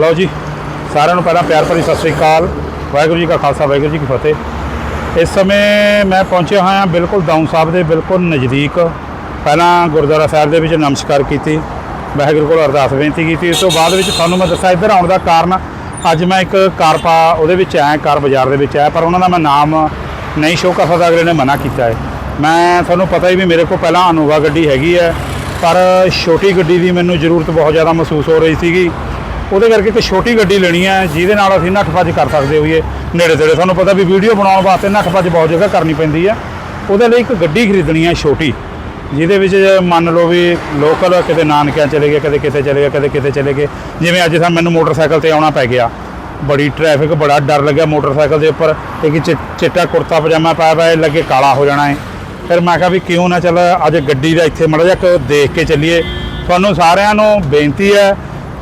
ਲਓ ਜੀ, ਸਾਰਿਆਂ ਨੂੰ ਪਹਿਲਾਂ ਪਿਆਰ ਭਰੀ ਸਤਿ ਸ੍ਰੀ ਅਕਾਲ। ਵਾਹਿਗੁਰੂ ਜੀ ਕਾ ਖਾਲਸਾ, ਵਾਹਿਗੁਰੂ ਜੀ ਕੀ ਫਤਿਹ। ਇਸ ਸਮੇਂ ਮੈਂ ਪਹੁੰਚਿਆ ਹੋਇਆ ਬਿਲਕੁਲ ਦਾਊਂ ਸਾਹਿਬ ਦੇ ਬਿਲਕੁਲ ਨਜ਼ਦੀਕ। ਪਹਿਲਾਂ ਗੁਰਦੁਆਰਾ ਸਾਹਿਬ ਦੇ ਵਿੱਚ ਨਮਸਕਾਰ ਕੀਤੀ। ਵਾਹਿਗੁਰੂ ਕੋਲ ਅਰਦਾਸ ਬੇਨਤੀ ਕੀਤੀ। ਇਸ ਤੋਂ ਬਾਅਦ ਵਿੱਚ ਤੁਹਾਨੂੰ ਮੈਂ ਦੱਸਿਆ ਇੱਧਰ ਆਉਣ ਦਾ ਕਾਰਨ ਅੱਜ ਮੈਂ ਇੱਕ ਕਾਰ ਪਾ ਉਹਦੇ ਵਿੱਚ ਆਇਆ, ਕਾਰ ਬਾਜ਼ਾਰ ਦੇ ਵਿੱਚ ਆਇਆ, ਪਰ ਉਹਨਾਂ ਦਾ ਮੈਂ ਨਾਮ ਨਹੀਂ ਸ਼ੋਅ ਕਰ ਸਕਦਾ, ਅਗਲੇ ਨੇ ਮਨਾ ਕੀਤਾ ਹੈ। ਮੈਂ, ਤੁਹਾਨੂੰ ਪਤਾ ਹੀ ਵੀ ਮੇਰੇ ਕੋਲ ਪਹਿਲਾਂ ਅਨੋਵਾ ਗੱਡੀ ਹੈਗੀ ਹੈ, ਪਰ ਛੋਟੀ ਗੱਡੀ ਦੀ ਮੈਨੂੰ ਜ਼ਰੂਰਤ ਬਹੁਤ ਜ਼ਿਆਦਾ ਮਹਿਸੂਸ ਹੋ ਰਹੀ ਸੀਗੀ। ਉਹਦੇ ਕਰਕੇ ਇੱਕ ਛੋਟੀ ਗੱਡੀ ਲੈਣੀ ਹੈ, ਜਿਹਦੇ ਨਾਲ ਅਸੀਂ ਨੱਠ ਭੱਜ ਕਰ ਸਕਦੇ ਹੋਈਏ। ਨੇੜੇ ਤੇੜੇ ਤੁਹਾਨੂੰ ਪਤਾ ਵੀ ਵੀਡੀਓ ਬਣਾਉਣ ਵਾਸਤੇ ਨੱਠ ਭੱਜ ਬਹੁਤ ਜਗ੍ਹਾ ਕਰਨੀ ਪੈਂਦੀ ਹੈ। ਉਹਦੇ ਲਈ ਇੱਕ ਗੱਡੀ ਖਰੀਦਣੀ ਹੈ ਛੋਟੀ, ਜਿਹਦੇ ਵਿੱਚ ਮੰਨ ਲਓ ਵੀ ਲੋਕਲ ਕਿਤੇ ਨਾਨਕਿਆਂ ਚਲੇ ਗਏ ਕਦੇ ਕਿਤੇ ਚਲੇ ਗਏ ਕਦੇ ਕਿਤੇ ਚਲੇ ਗਏ। ਜਿਵੇਂ ਅੱਜ ਸਾਨੂੰ ਮੈਨੂੰ ਮੋਟਰਸਾਈਕਲ ਤੇ ਆਉਣਾ ਪੈ ਗਿਆ। ਬੜੀ ਟ੍ਰੈਫਿਕ ਬੜਾ ਡਰ ਲੱਗਿਆ ਮੋਟਰਸਾਈਕਲ ਦੇ ਉੱਪਰ। ਇੱਕ ਚਿ- ਚਿੱਟਾ ਕੁੜਤਾ ਪਜਾਮਾ ਪਾਇਆ ਪਾਇਆ ਲੱਗੇ ਕਾਲਾ ਹੋ ਜਾਣਾ ਹੈ। ਫਿਰ ਮੈਂ ਕਿਹਾ ਵੀ ਕਿਉਂ ਨਾ ਚੱਲ ਅੱਜ ਗੱਡੀ ਦਾ ਇੱਥੇ ਮੜਾ ਜਿਹਾ ਦੇਖ ਕੇ ਚੱਲੀਏ। ਤੁਹਾਨੂੰ ਸਾਰਿਆਂ ਨੂੰ ਬੇਨਤੀ ਹੈ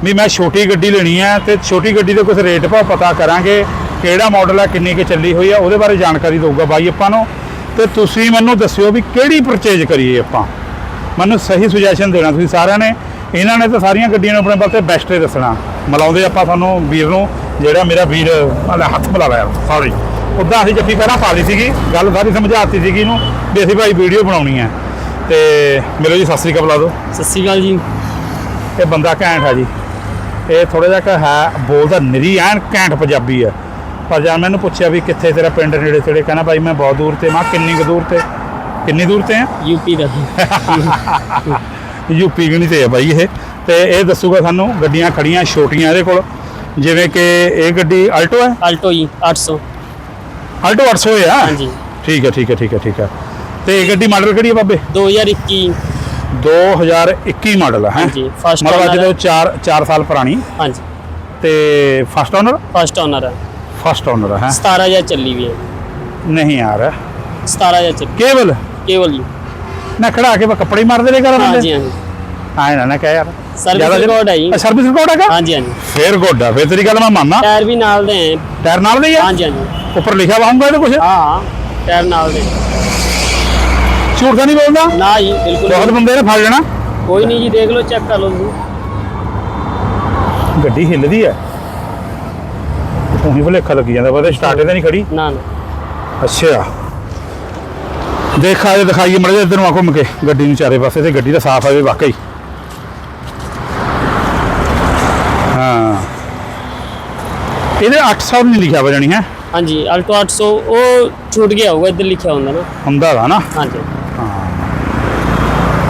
ਵੀ ਮੈਂ ਛੋਟੀ ਗੱਡੀ ਲੈਣੀ ਹੈ ਤੇ ਛੋਟੀ ਗੱਡੀ ਦੇ ਕੁਝ ਰੇਟ ਭਾਅ ਪਤਾ ਕਰਾਂਗੇ ਕਿਹੜਾ ਮਾਡਲ ਹੈ ਕਿੰਨੀ ਕਿ ਚੱਲੀ ਹੋਈ ਹੈ ਉਹਦੇ ਬਾਰੇ ਜਾਣਕਾਰੀ ਦਊਗਾ ਬਾਈ ਆਪਾਂ ਨੂੰ। ਤੇ ਤੁਸੀਂ ਮੈਨੂੰ ਦੱਸਿਓ ਵੀ ਕਿਹੜੀ ਪਰਚੇਜ ਕਰੀਏ ਆਪਾਂ। ਮੈਨੂੰ ਸਹੀ ਸੁਜੈਸ਼ਨ ਦੇਣਾ ਤੁਸੀਂ ਸਾਰਿਆਂ ਨੇ। ਇਹਨਾਂ ਨੇ ਤਾਂ ਸਾਰੀਆਂ ਗੱਡੀਆਂ ਨੂੰ ਆਪਣੇ ਤੇ ਬੈਸਟ ਹੀ ਦੱਸਣਾ। ਮਿਲਾਉਂਦੇ ਆਪਾਂ ਤੁਹਾਨੂੰ ਵੀਰ ਨੂੰ ਜਿਹੜਾ ਮੇਰਾ ਵੀਰ ਆਲੇ ਹੱਥ ਮਿਲਾ ਲਿਆ ਸੌਰੀ ਉਦਾਂ ਅਸੀਂ ਜੱਫੀ ਪਹਿਲਾਂ ਪਾ ਲਈ ਸੀਗੀ ਗੱਲ ਸਾਰੀ ਸਮਝਾਤੀ ਸੀਗੀ ਇਹਨੂੰ ਵੀ ਅਸੀਂ ਭਾਈ ਵੀਡੀਓ ਬਣਾਉਣੀ ਹੈ ਤੇ ਮਿਲੋ ਜੀ ਸਤਿ ਸ੍ਰੀ ਅਕਾਲ ਬੁਲਾ ਦਿਓ। ਸਤਿ ਸ਼੍ਰੀ ਅਕਾਲ ਜੀ। ਇਹ ਬੰਦਾ ਘੈਂਟ ਹੈ ਜੀ। ਇਹ ਥੋੜਾ ਜਿਹਾ ਕੁ ਹੈ ਬੋਲਦਾ ਨਿਰੀ ਐਨ ਘੈਂਟ ਪੰਜਾਬੀ ਹੈ। ਪਰ ਜਦ ਮੈਨੂੰ ਪੁੱਛਿਆ ਵੀ ਕਿੱਥੇ ਤੇਰਾ ਪਿੰਡ ਨੇੜੇ ਤੇੜੇ ਕਹਿੰਦਾ ਭਾਈ ਮੈਂ ਬਹੁਤ ਦੂਰ ਤੇ ਮੈਂ ਕਿੰਨੀ ਕੁ ਦੂਰ ਤੇ? ਕਿੰਨੀ ਦੂਰ ਤੇ ਆ ਯੂਪੀ ਦਾ ਯੂਪੀ ਗਣੀ ਤੇ ਹੈ ਬਾਈ ਇਹ। ਤੇ ਇਹ ਦੱਸੂਗਾ ਸਾਨੂੰ ਗੱਡੀਆਂ ਖੜੀਆਂ ਛੋਟੀਆਂ ਇਹਦੇ ਕੋਲ ਜਿਵੇਂ ਕਿ ਇਹ ਗੱਡੀ ਆਲਟੋ ਹੈ? ਆਲਟੋ ਜੀ 800 ਆਲਟੋ 800 ਹੈ? ਹਾਂਜੀ। ਠੀਕ ਹੈ ਠੀਕ ਹੈ ਠੀਕ ਹੈ ਠੀਕ ਹੈ। ਤੇ ਇਹ ਗੱਡੀ ਮਾਡਲ ਕਿਹੜੀ ਹੈ ਬਾਬੇ? 2021 2021 ਮਾਡਲ ਹੈ? ਹਾਂਜੀ, first ਮਤਲਬ ਅੱਜ owner ਤੋਂ 4 4 ਸਾਲ ਪੁਰਾਣੀ। ਹਾਂਜੀ। ਤੇ ਫਸਟ ਓਨਰ ਫਸਟ ਓਨਰ ਹੈ। ਫਸਟ ਓਨਰ ਹੈ? 17000 ਚੱਲੀ ਵੀ ਹੈ। ਨਹੀਂ ਯਾਰ। 17000 ਚੱਲੀ। ਕੇਵਲ? ਕੇਵਲ ਜੀ। ਨਾ ਖੜਾ ਕੇ ਬਸ ਕੱਪੜੇ ਹੀ ਮਾਰਦੇ ਰਹੇ ਕਰ ਹਾਂਜੀ ਹਾਂਜੀ। ਆਏ ਨਾ ਨਾ ਕਹਿ ਯਾਰ। Service record ਹੈ ਜੀ। ਸਰਵਿਸ ਰਿਕਾਰਡ ਹੈਗਾ? ਹਾਂਜੀ ਹਾਂਜੀ। ਫੇਰ ਗੁੱਡ ਆ ਫੇਰ ਤੇਰੀ ਗੱਲ ਮੈਂ ਮੰਨਦਾ। ਟਾਇਰ ਵੀ ਨਾਲ ਦੇ ਹੈ। ਟਾਇਰ ਨਾਲ ਦੇ ਹੀ ਆ? ਹਾਂਜੀ ਹਾਂਜੀ। ਉੱਪਰ ਲਿਖਿਆ ਵਾ ਇਹਦੇ ਕੁਝ ਹਾਂ ਟਾਇਰ ਨਾਲ ਦੇ। ਝੂਠ ਤਾਂ ਨਹੀਂ ਬੋਲਦਾ? ਨਾ ਜੀ ਬਿਲਕੁਲ ਬਹੁਤ ਨਹੀਂ। ਬੰਦੇ ਨੇ ਫੜ ਲੈਣਾ। ਕੋਈ ਨਹੀਂ ਜੀ ਦੇਖ ਲਓ ਚੈੱਕ ਕਰ ਲਓ ਤੁਸੀਂ। ਗੱਡੀ ਹਿੱਲਦੀ ਹੈ ਉਹੀ ਭੁਲੇਖਾ ਲੱਗੀ ਜਾਂਦਾ ਪਤਾ ਸਟਾਰਟੇ ਤੇ ਨਹੀਂ ਖੜੀ। ਨਾ ਨਾ। ਅੱਛਾ। ਦੇਖਾ ਇਹ ਦਿਖਾਈਏ ਮੜੇ ਇੱਧਰ ਨੂੰ ਆ ਘੁੰਮ ਕੇ ਗੱਡੀ ਨੂੰ ਚਾਰੇ ਪਾਸੇ ਤੇ ਗੱਡੀ ਦਾ ਸਾਫ਼ ਆਵੇ ਵਾਕਈ। ਹਾਂ। ਇਹਦੇ 800 ਨਹੀਂ ਲਿਖਿਆ ਵਾ ਜਾਣੀ ਹੈ। ਹਾਂਜੀ ਆਲਟੋ 800 ਉਹ ਛੂਟ ਗਿਆ ਹੋਊਗਾ ਇੱਧਰ ਲਿਖਿਆ ਹੁੰਦਾ ਨਾ। ਹੁੰਦਾ ਵਾ ਨਾ। ਹਾਂਜੀ।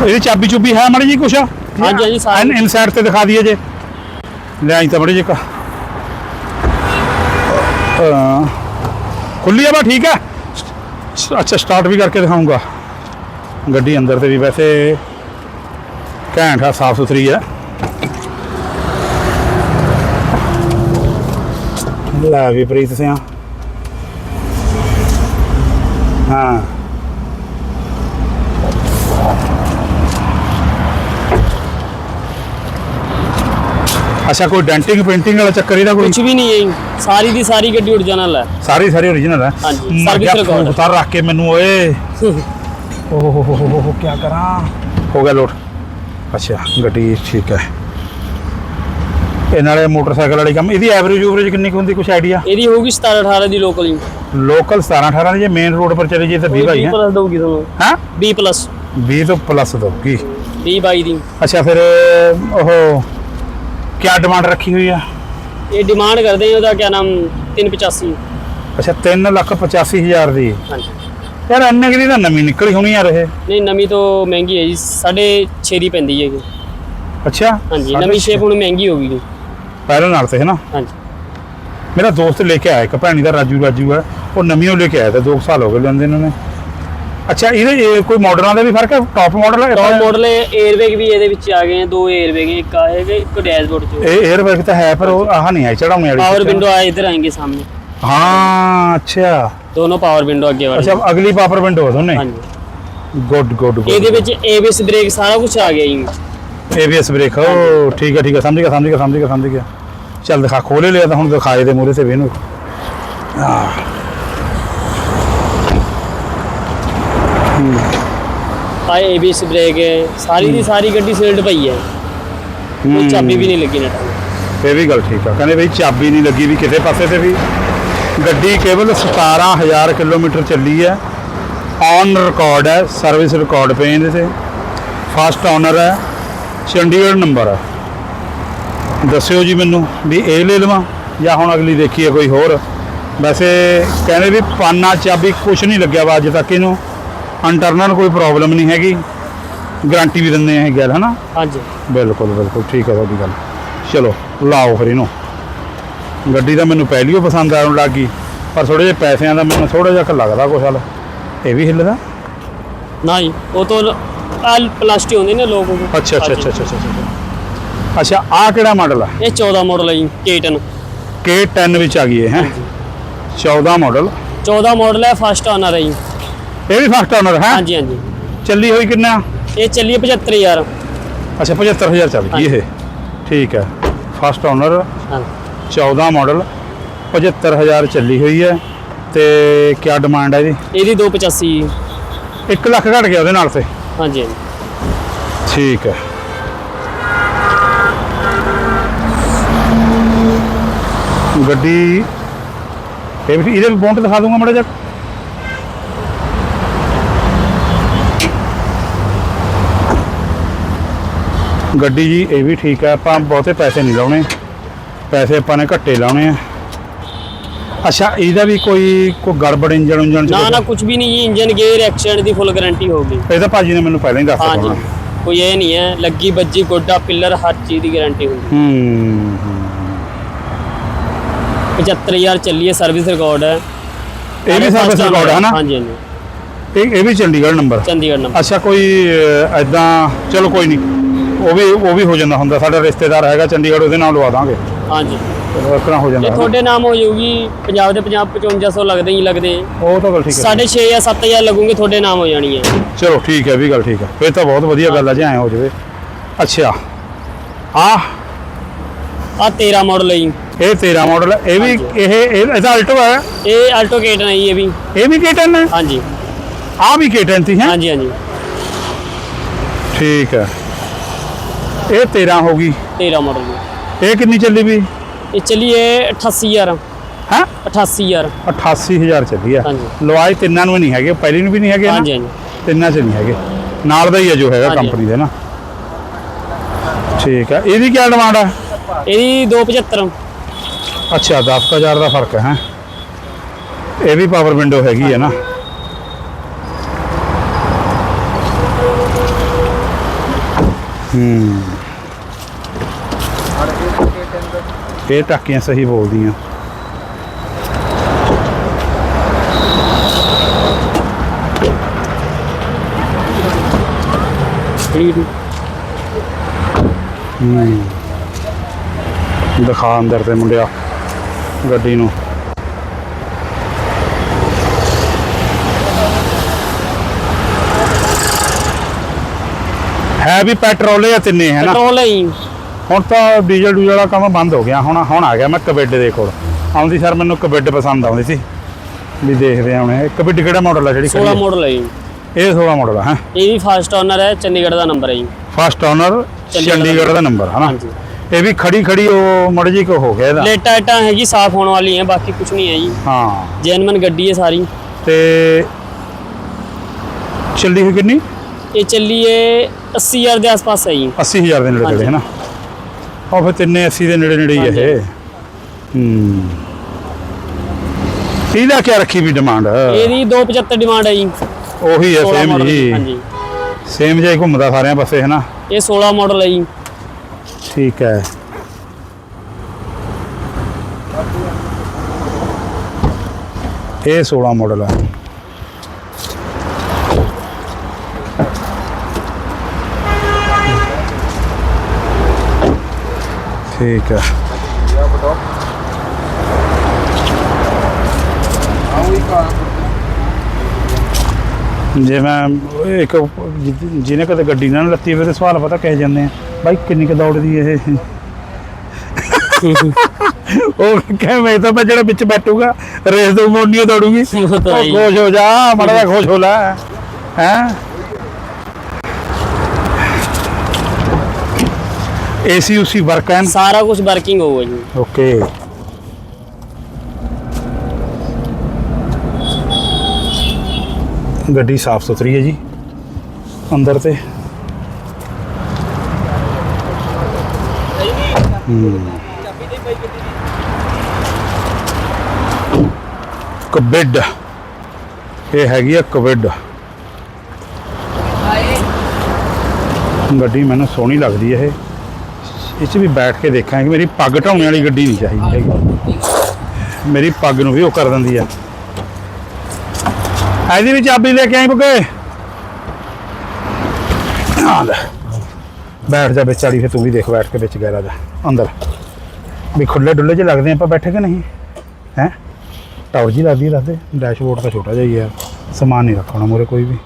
ਇਹਦੀ ਚਾਬੀ ਚੁੱਬੀ ਹੈ ਮੜੀ ਜੀ ਕੁਛ? ਹਾਂਜੀ, ਹਾਂਜੀ, ਸਾਰੀ। ਇਨਸਾਈਡ ਤੇ ਦਿਖਾ ਦਈਏ ਜੇ। ਲੈ ਆਈ ਤਾਂ ਮੜੀ ਜੀ ਕਾ ਖੁੱਲੀ ਆ ਬਾ ਠੀਕ ਹੈ? ਸ- ਅੱਛਾ ਸਟਾਰਟ ਵੀ ਕਰਕੇ ਦਿਖਾਉਂਗਾ ਗੱਡੀ ਅੰਦਰ ਤੇ ਵੀ ਵੈਸੇ ਘੈਂਟ ਆ ਸਾਫ਼ ਸੁਥਰੀ ਹੈ ਲੈ ਵੀ ਪ੍ਰੀਤ ਸਿਆ। ਅੱਛਾ ਕੋਈ ਡੈਂਟਿੰਗ ਪੇਂਟਿੰਗ ਵਾਲਾ ਚੱਕਰ ਇਹਦਾ ਕੋਈ? ਕੁਝ ਵੀ ਨਹੀਂ ਹੈ ਜੀ। ਸਾਰੀ ਦੀ ਸਾਰੀ ਗੱਡੀ ਓਰੀਜਨਲ ਹੈ। ਸਾਰੀ ਸਾਰੀ ਓਰੀਜਨਲ ਹੈ? ਹਾਂਜੀ, ਮਰ service ਗਿਆ record। ਉਤਾਰ ਰੱਖ ਕੇ ਮੈਨੂੰ ਓਏ। ਓਹ ਹੋ ਹੋ ਹੋ ਹੋ ਕੀ ਕਰਾਂ? ਹੋ ਗਿਆ ਲੋਡ ਅੱਛਾ ਗੱਡੀ ਠੀਕ ਹੈ। ਇਹ ਨਾਲੇ ਮੋਟਰਸਾਈਕਲ ਵਾਲੀ ਕੰਮ ਇਹਦੀ ਐਵਰੇਜ ਐਵਰੇਜ ਕਿੰਨੀ ਕੁ ਹੁੰਦੀ? ਕੁਛ ਆਈਡੀਆ ਇਹਦੀ ਹੋਊਗੀ 17 18 ਦੀ ਲੋਕਲ ਜੀ। ਲੋਕਲ 17 18 ਦੀ ਜੇ ਮੇਨ ਰੋਡ ਪਰ ਚਲੇ ਜੀ ਤਾਂ 20 ਬਾਈ ਹੈ। ਪਲੱਸ ਦਊਗੀ ਤੁਹਾਨੂੰ। ਹਾਂ? 20 ਪਲੱਸ 20 ਤੋਂ ਪਲੱਸ ਦਊਗੀ। 20 22 ਦੀ। ਅੱਛਾ ਫਿਰ ਉਹ ਕੀ ਡਿਮਾਂਡ ਰੱਖੀ ਹੋਈ ਆ? ਇਹ ਡਿਮਾਂਡ ਕਰਦੇ ਆ ਉਹਦਾ ਕੀ ਨਾਮ 385 ਅੱਛਾ 3 ਲੱਖ 85 ਹਜ਼ਾਰ ਦੀ। ਹਾਂਜੀ। ਯਾਰ ਇੰਨੇ ਕਿ ਦੀ ਤਾਂ ਨਵੀਂ ਨਿਕਲੀ ਹੋਣੀ ਯਾਰ ਇਹ। ਨਹੀਂ ਨਵੀਂ ਤੋਂ ਮਹਿੰਗੀ ਹੈ ਜੀ ਸਾਢੇ 6 ਦੀ ਪੈਂਦੀ ਹੈ ਅੱਛਾ ਹਾਂਜੀ ਨਵੀਂ। ਸ਼ੇਪ ਹੁਣ ਮਹਿੰਗੀ ਹੋ ਗਈ ਜੀ। ਪਹਿਲਾਂ ਨਾਲ ਤੇ ਹੈ ਨਾ ਹਾਂਜੀ। ਮੇਰਾ ਦੋਸਤ ਲੈ ਕੇ ਆਇਆ ਇੱਕ ਭੈਣੀ ਦਾ ਰਾਜੂ ਰਾਜੂ ਹੈ ਉਹ ਨਵੀਂ ਉਹ ਲੈ ਕੇ ਆਇਆ ਤਾਂ 2 ਸਾਲ ਹੋ ਗਏ ਲੈਂਦੇ ਇਹਨਾਂ ਨੇ ਅੱਛਾ ਇਹਦੇ ਕੋਈ ਮਾਡਲਾਂ ਦਾ ਵੀ ਫ਼ਰਕ ਹੈ? ਟਾਪ ਮਾਡਲ ਹੈ? ਟੌਪ ਮਾਡਲ 에ਅਰਬੈਗ ਵੀ ਇਹਦੇ ਵਿੱਚ ਆ ਗਏ ਆ ਦੋ 에ਅਰਬੈਗ ਇੱਕ ਆ ਹੈਗੇ ਇੱਕ ਡੈਸ਼ਬੋਰਡ ਚ ਇਹ 에ਅਰਬੈਗ ਤਾਂ ਹੈ ਪਰ ਉਹ ਆਹ ਨਹੀਂ ਹੈ ਚੜਾਉਣੇ ਵਾਲੀ ਪਾਵਰ ਵਿੰਡੋ ਆ ਇਧਰ ਆਏਗੇ ਸਾਹਮਣੇ। ਹਾਂ ਅੱਛਾ। ਦੋਨੋਂ ਪਾਵਰ ਵਿੰਡੋ ਅੱਗੇ ਵਾਲੀ। ਅੱਛਾ ਅਗਲੀ ਪਾਵਰ ਵਿੰਡੋ ਦੋਨੇ? ਹਾਂਜੀ। ਗੁੱਡ ਗੁੱਡ ਗੁੱਡ ਇਹਦੇ ਵਿੱਚ ABS ਬ੍ਰੇਕ ਸਾਰਾ ਕੁਝ ਆ ਗਿਆ ਜੀ। ABS ਬ੍ਰੇਕ ਹੋ ਠੀਕ ਹੈ ਠੀਕ ਹੈ ਸਮਝ ਗਿਆ ਸਮਝ ਗਿਆ ਸਮਝ ਗਿਆ ਸਮਝ ਗਿਆ। ਚੱਲ ਦਿਖਾ ਖੋਲੇ ਲਿਆ ਤਾਂ ਹੁਣ ਦਿਖਾਏ ਦੇ ਮੂਰੇ ਤੇ ਵੇਨੂੰ ਆਹ। ਆ ABS ਬ੍ਰੇਕ ਹੈ। ਸਾਰੀ ਦੀ ਸਾਰੀ ਗੱਡੀ ਸੀਲਡ ਪਈ ਹੈ। ਕੋਈ ਚਾਬੀ ਵੀ ਨਹੀਂ ਲੱਗੀ ਨਟ ਇਹ ਵੀ ਗੱਲ ਠੀਕ ਆ। ਕਹਿੰਦੇ ਬਈ ਚਾਬੀ ਨਹੀਂ ਲੱਗੀ ਵੀ ਕਿਸੇ ਪਾਸੇ ਤੇ ਵੀ। ਗੱਡੀ ਕੇਵਲ 17000 ਕਿਲੋਮੀਟਰ ਚੱਲੀ ਹੈ। ਔਨ ਰਿਕਾਰਡ ਹੈ। ਸਰਵਿਸ ਰਿਕਾਰਡ ਪਏ ਇਹਦੇ ਤੇ। ਫਸਟ ਓਨਰ ਹੈ। ਚੰਡੀਗੜ੍ਹ ਨੰਬਰ ਹੈ। ਦੱਸਿਓ ਜੀ ਮੈਨੂੰ ਵੀ ਇਹ ਲੈ ਲਵਾਂ ਜਾਂ ਹੁਣ ਅਗਲੀ ਦੇਖੀਏ ਕੋਈ ਹੋਰ। ਵੈਸੇ ਕਹਿੰਦੇ ਵੀ ਪਾਨਾ ਚਾਬੀ ਕੁਝ ਨਹੀਂ ਲੱਗਿਆ ਵਾ ਅੱਜ ਤੱਕ ਇਹਨੂੰ। ਇੰਟਰਨਲ ਕੋਈ ਪ੍ਰੋਬਲਮ ਨਹੀਂ ਹੈਗੀ। ਗਾਰੰਟੀ ਵੀ ਦਿੰਦੇ ਆ ਇਹ ਗੱਲ ਹਨਾ? ਹਾਂਜੀ। ਬਿਲਕੁਲ ਬਿਲਕੁਲ ਠੀਕ ਹੈ ਤੁਹਾਡੀ ਗੱਲ। ਚਲੋ ਲਾਓ ਫਿਰ ਇਹਨੂੰ। ਗੱਡੀ ਤਾਂ ਮੈਨੂੰ ਪਹਿਲੀ ਓ ਪਸੰਦ ਆਉਣ ਲੱਗ ਗਈ ਪਰ ਥੋੜੇ ਜਿਹੇ ਪੈਸਿਆਂ ਦਾ ਮੈਨੂੰ ਥੋੜਾ ਜਿਹਾ ਲੱਗਦਾ ਕੁਛ ਹਲ। ਇਹ ਵੀ ਹਿੱਲਦਾ? ਨਾ ਜੀ ਉਹ ਤੋਂ ਆਲ ਪਲਾਸਟਿਕ ਹੁੰਦੇ ਨੇ ਲੋਕ। ਉਹ। ਅੱਛਾ ਅੱਛਾ। ਅੱਛਾ ਅੱਛਾ ਅੱਛਾ। ਅੱਛਾ ਆਹ ਕਿਹੜਾ ਮਾਡਲ ਆ? ਇਹ 14 ਮਾਡਲ ਹੈ ਜੀ K10 K10 ਵਿੱਚ ਆ ਗਈ ਹੈ? ਹੈਂ? 14 ਮਾਡਲ 14 ਮਾਡਲ ਹੈ ਫਸਟ ਓਨਰ ਹੈ ਜੀ। ਇਹ ਵੀ ਫਸਟ ਓਨਰ ਹੈ? ਹਾਂਜੀ ਹਾਂਜੀ। ਚੱਲੀ ਹੋਈ ਕਿੰਨਾ? ਇਹ ਚੱਲੀ 75000 ਅੱਛਾ 75000 ਚੱਲ ਗਈ ਇਹ। ਠੀਕ ਹੈ। ਫਸਟ ਓਨਰ ਹਾਂ 14 ਮਾਡਲ 75000 ਚੱਲੀ ਹੋਈ ਹੈ। ਤੇ ਕੀ ਡਿਮਾਂਡ ਹੈ ਇਹਦੀ? ਇਹਦੀ 285 1 ਲੱਖ ਘਟ ਗਿਆ ਉਹਦੇ ਨਾਲ ਤੇ। ਹਾਂਜੀ ਹਾਂਜੀ। ਠੀਕ ਹੈ। ਗੱਡੀ ਇਹ ਵੀ ਇਹਦੇ ਵੀ ਬੌਂਟ ਦਿਖਾ ਦੂੰਗਾ ਮੜਾ ਜਿਹਾ। ਗੱਡੀ ਜੀ ਇਹ ਵੀ ਠੀਕ ਹੈ ਆਪਾਂ ਬਹੁਤੇ ਪੈਸੇ ਨਹੀਂ ਲਾਉਣੇ। ਪੈਸੇ ਆਪਾਂ ਨੇ ਘੱਟੇ ਲਾਉਣੇ ਆ। ਅੱਛਾ ਇਹਦਾ ਵੀ ਕੋਈ ਕੋਈ ਗੜਬੜ ਉਂਜਣ ਚ ਨਾ ਨਾ ਕੁਝ ਵੀ ਨਹੀਂ ਜੀ ਇੰਜਨ ਗੇਅਰ ਐਕਸੀਡੈਂਟ ਦੀ ਫੁੱਲ ਗਾਰੰਟੀ ਹੋਊਗੀ ਇਹ ਤਾਂ ਭਾਜੀ ਨੇ ਮੈਨੂੰ ਪਹਿਲਾਂ ਹੀ ਦੱਸਤਾ ਹਾਂਜੀ। ਕੋਈ ਇਹ ਨਹੀਂ ਹੈ ਲੱਗੀ ਬੱਜੀ ਗੋਡਾ ਪਿੱਲਰ ਹਰ ਚੀਜ਼ ਦੀ ਗਾਰੰਟੀ ਹੁੰਦੀ। ਹੂੰ 75000 ਚੱਲੀ ਹੈ ਸਰਵਿਸ ਰਿਕਾਰਡ ਹੈ। ਇਹ ਵੀ ਸਰਵਿਸ ਰਿਕਾਰਡ ਹੈ ਨਾ? ਹਾਂਜੀ ਹਾਂਜੀ। ਇਹ ਇਹ ਵੀ ਚੰਡੀਗੜ੍ਹ ਨੰਬਰ ਚੰਡੀਗੜ੍ਹ ਨੰਬਰ ਅੱਛਾ ਕੋਈ ਐਦਾਂ ਚਲੋ ਕੋਈ ਨਹੀਂ। ਉਹ ਵੀ ਉਹ ਵੀ ਹੋ ਜਾਂਦਾ ਹੁੰਦਾ ਸਾਡਾ ਰਿਸ਼ਤੇਦਾਰ ਹੈਗਾ ਚੰਡੀਗੜ੍ਹ ਉਹਦੇ ਨਾਲ ਲਵਾ ਦਾਂਗੇ। ਹਾਂਜੀ। ਇਤਨਾ ਹੋ ਜਾਂਦਾ ਇਹ ਤੁਹਾਡੇ ਨਾਮ ਹੋ ਜਾਊਗੀ ਪੰਜਾਬ ਦੇ 50 5500 ਲੱਗਦੇ ਹੀ ਲੱਗਦੇ। ਉਹ ਤਾਂ ਗੱਲ ਠੀਕ ਹੈ। ਸਾਢੇ 6 ਜਾਂ 7000 ਲੱਗੂਗੇ ਤੁਹਾਡੇ ਨਾਮ ਹੋ ਜਾਣੀ ਹੈ। ਚਲੋ ਠੀਕ ਹੈ ਵੀ ਗੱਲ ਠੀਕ ਹੈ। ਫਿਰ ਤਾਂ ਬਹੁਤ ਵਧੀਆ ਗੱਲ ਹੈ ਜੇ ਐਂ ਹੋ ਜਾਵੇ। ਅੱਛਾ। ਆ। ਆ 13 ਮਾਡਲ ਹੈ ਜੀ। ਇਹ 13 ਮਾਡਲ ਇਹ ਵੀ। ਇਹ ਇਹ- ਇਹਦਾ ਆਲਟੋ ਹੈ। ਇਹ ਆਲਟੋ ਕੇਟਨ ਹੈ ਜੀ ਇਹ ਵੀ। ਇਹ ਵੀ K10 ਹੈ? ਹਾਂਜੀ। ਆ ਵੀ K10 ਸੀ ਹੈ? ਹਾਂਜੀ ਹਾਂਜੀ। ਠੀਕ ਹੈ। ਇਹ 13 ਹੋ ਗਈ। 13 ਮਾਡਲ ਜੀ ਇਹ ਕਿੰਨੀ ਚੱਲੀ ਵੀ? ਇਹ ਚੱਲੀਏ 88000 ਹੈ? 88000 88000 ਚੱਲੀ ਆ। ਹਾਂਜੀ। ਤਿੰਨਾਂ ਨੂੰ ਨਹੀਂ ਹੈਗੇ। ਪਹਿਲੀ ਨੂੰ ਵੀ ਨਹੀਂ ਹੈਗੇ ਨਾ? ਹਾਂਜੀ ਹਾਂਜੀ। ਤਿੰਨਾਂ ਚ ਨਹੀਂ ਹੈਗੇ। ਨਾਲ ਦਾ ਹੀ ਹੈ ਜੋ ਹੈਗਾ ਹਾਂਜੀ। ਕੰਪਨੀ ਦੇ ਨਾ। ਠੀਕ ਹੈ ਇਹਦੀ ਕੀ ਡਿਮਾਂਡ ਹੈ ਇਹਦੀ 275 ਅੱਛਾ 10000 ਦਾ ਫ਼ਰਕ ਹੈ ਹੈਂ। ਇਹ ਵੀ ਪਾਵਰ ਵਿੰਡੋ ਹੈਗੀ ਹੈ ਨਾ। ਹੂੰ। ਇਹ ਟਾਕੀਆਂ ਸਹੀ ਬੋਲਦੀਆਂ। ਦਿਖਾ ਅੰਦਰ ਤੇ ਮੁੰਡਿਆ ਗੱਡੀ ਨੂੰ। ਹੈ ਵੀ ਪੈਟਰੋਲ ਆ ਤਿੰਨੇ ਹੈ ਨਾ? ਪੈਟਰੋਲ ਹੈ ਹੁਣ ਤਾਂ ਡੀਜ਼ਲ ਡੂਜ਼ਲ ਵਾਲਾ ਕੰਮ ਬੰਦ ਹੋ ਗਿਆ। ਹੁਣ ਹੁਣ ਆ ਗਿਆ ਮੈਂ ਕਬਿੱਡ ਦੇ ਕੋਲ। ਆਉਂਦੀ ਸਰ ਮੈਨੂੰ ਕਬਿੱਡ ਪਸੰਦ ਆਉਂਦੀ ਸੀ। ਵੀ ਦੇਖਦੇ ਆ ਹੁਣ ਇਹ। ਕਬਿੱਡ ਕਿਹੜਾ ਮਾਡਲ ਆ ਜਿਹੜੀ 16 ਖੜੀ ਮਾਡਲ ਹੈ ਜੀ। ਹੈ? ਇਹ 16 ਮਾਡਲ ਹੈ? ਇਹ ਵੀ ਫਸਟ ਓਨਰ ਹੈ ਚੰਡੀਗੜ੍ਹ ਦਾ ਨੰਬਰ ਹੈ ਜੀ। ਫਸਟ ਓਨਰ ਚੰਡੀਗੜ੍ਹ ਦਾ ਨੰਬਰ ਹੈ ਨਾ ਇਹ ਵੀ ਖੜੀ ਖੜੀ ਉਹ ਮੜ ਜੀ ਕੋ ਹੋ ਗਿਆ ਇਹਦਾ। ਲੇਟਾ ਇਟਾਂ ਹੈਗੀ ਸਾਫ਼ ਹੋਣ ਵਾਲੀ ਹੈ ਬਾਕੀ ਕੁਝ ਨਹੀਂ ਹੈ ਜੀ। ਹਾਂ। ਜੈਨੂਇਨ ਗੱਡੀ ਹੈ ਸਾਰੀ। ਤੇ ਚੱਲੀ ਹੋਈ ਕਿੰਨੀ? ਇਹ ਚੱਲੀਏ 80000 ਦੇ ਆਸ-ਪਾਸ ਹੈ ਜੀ। 80000 ਦੇ ਨੇੜੇ ਹੈ ਨਾ ਉਹ ਫਿਰ ਤਿੰਨੇ 80 ਦੇ ਨੇੜੇ ਨੇੜੇ ਹੀ ਹੈ ਇਹ। ਹੂੰ। ਇਹਦਾ ਕੀ ਰੱਖੀ ਵੀ ਡਿਮਾਂਡ ਇਹਦੀ 275 ਡਿਮਾਂਡ ਹੈ ਜੀ। ਉਹੀ ਹੈ 16 ਸੇਮ ਮਾਡਲ ਜੀ। ਹਾਂਜੀ। ਸੇਮ ਜਿਹਾ ਹੀ ਘੁੰਮਦਾ ਸਾਰਿਆਂ ਪਾਸੇ ਹੈ ਨਾ ਇਹ 16 ਮਾਡਲ ਹੈ ਜੀ। ਠੀਕ ਹੈ। ਇਹ 16 ਮਾਡਲ ਹੈ ਠੀਕ ਹੈ ਜੇ ਮੈਂ ਇੱਕ ਜਿਹਨੇ ਕਦੇ ਗੱਡੀ ਨਾ ਲੱਤੀ ਹੋਵੇ ਤੇ ਸਵਾਲ ਪਤਾ ਕਹਿ ਜਾਂਦੇ ਆ ਬਾਈ ਕਿੰਨੀ ਕੁ ਦੌੜਦੀ ਇਹ? ਉਹ ਕਹੇ ਮੈਂ ਤਾਂ ਮੈਂ ਜਿਹੜਾ ਵਿੱਚ ਬੈਠੂਗਾ ਰੇਸ ਤੋਂ ਮੋੜਨੀਓ ਦੌੜੂਗੀ। ਖੁਸ਼ ਹੋ ਜਾ ਮਾੜਾ ਖੁਸ਼ ਹੋ ਲੈ। ਹੈ? ਏਸੀ ਉਸੀ ਵਰਕ ਐਨ ਸਾਰਾ ਕੁਝ ਵਰਕਿੰਗ ਹੋਊਗਾ ਜੀ। ਓਕੇ ਗੱਡੀ ਸਾਫ਼ ਸੁਥਰੀ ਹੈ ਜੀ ਅੰਦਰ ਤੇ। ਕਬਿਡ। ਇਹ ਹੈਗੀ ਆ ਕਬਿਡ। ਗੱਡੀ ਮੈਨੂੰ ਸੋਹਣੀ ਲੱਗਦੀ ਹੈ ਇਹ। ਇਹ 'ਚ ਵੀ ਬੈਠ ਕੇ ਦੇਖਾਂਗੇ ਮੇਰੀ ਪੱਗ ਢਾਉਣੇ ਵਾਲੀ ਗੱਡੀ ਨਹੀਂ ਚਾਹੀਦੀ ਹੈਗੀ। ਮੇਰੀ ਪੱਗ ਨੂੰ ਵੀ ਉਹ ਕਰ ਦਿੰਦੀ ਆ। ਇਹਦੀ ਵੀ ਚਾਬੀ ਲੈ ਕੇ ਆਈ ਬੁੱਗੇ ਆ ਲੈ। ਬੈਠ ਜਾ ਵਿੱਚ ਵਾਲੀ, ਫਿਰ ਤੂੰ ਵੀ ਦੇਖ ਬੈਠ ਕੇ ਵਿੱਚ ਗੈਰਾ ਜਾ। ਅੰਦਰ। ਵੀ ਖੁੱਲੇ ਡੁੱਲੇ ਜਿਹੇ ਲੱਗਦੇ ਆਪਾਂ ਬੈਠੇ ਕਿ ਨਹੀਂ? ਹੈ? ਟਾਵਰ ਜੀ ਲੱਗਦੀ ਲੱਗਦੇ ਡੈਸ਼ਬੋਰਡ ਤਾਂ ਛੋਟਾ ਜਿਹਾ ਹੀ ਆ। ਸਮਾਨ ਨਹੀਂ ਰੱਖਣਾ ਮੂਰੇ ਕੋਈ ਵੀ।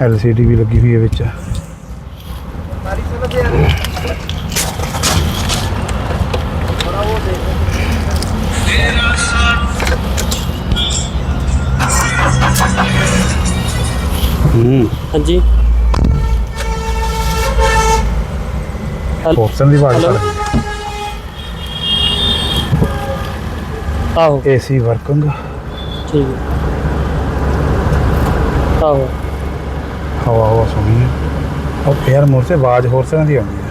ਐਲਸੀਡੀ ਵੀ ਲੱਗੀ ਹੋਈ ਹੈ ਵਿੱਚ। ਹੂੰ। ਹਾਂਜੀ। ਫੋਰਸਨ ਦੀ ਆਵਾਜ਼ Hello? ਆਹੋ। ਏਸੀ ਵਰਕਿੰਗ ਠੀਕ ਹੈ। ਆਹੋ। ਹਵਾ ਹਵਾ ਸੁਣੀ ਹੈ। ਉਹ ਯਾਰ ਮੋਰ ਸੇ ਆਵਾਜ਼ ਹੋਰ ਤਰ੍ਹਾਂ ਦੀ ਆਉਂਦੀ ਹੈ।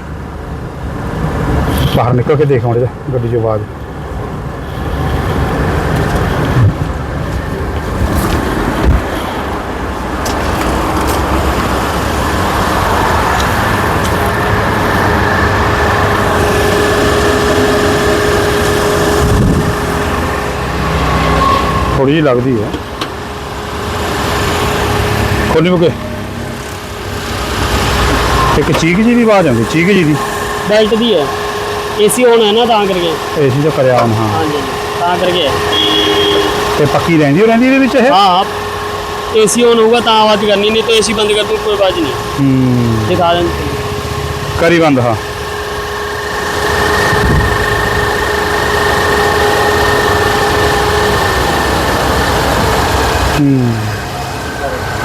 ਬਾਹਰ ਨਿਕਲ ਕੇ ਦੇਖ ਮੜ ਗੱਡੀ 'ਚ ਆਵਾਜ਼। ਥੋੜੀ ਜਿਹੀ ਲੱਗਦੀ ਹੈ। ਖੋਲੀ ਮੁਕੇ ਇੱਕ ਚੀਕ ਜੀ ਦੀ ਆਵਾਜ਼ ਆਉਂਦੀ ਚੀਕ ਜੀ ਦੀ। ਬੈਲਟ ਦੀ ਹੈ। ਏਸੀ ਆਨ ਹੈ ਨਾ ਤਾਂ ਕਰਕੇ। ਏਸੀ ਤਾਂ ਕਰਿਆ ਆਮ ਹਾਂ। ਹਾਂਜੀ ਤਾਂ ਕਰਕੇ ਤੇ ਪੱਕੀ ਰਹਿੰਦੀ ਹੋ ਰਹਿੰਦੀ ਇਹਦੇ ਵਿੱਚ ਇਹ? ਹਾਂ ਏਸੀ ਆਨ ਹੋਊਗਾ ਤਾਂ ਆਵਾਜ਼ ਕਰਨੀ ਨਹੀਂ ਤਾਂ ਏਸੀ ਬੰਦ ਕਰ ਦੂੰ ਕੋਈ ਆਵਾਜ਼ ਨਹੀਂ। ਹੂੰ। ਦਿਖਾ ਦਿੰਦੇ। ਕਰੀ ਬੰਦ ਹਾਂ।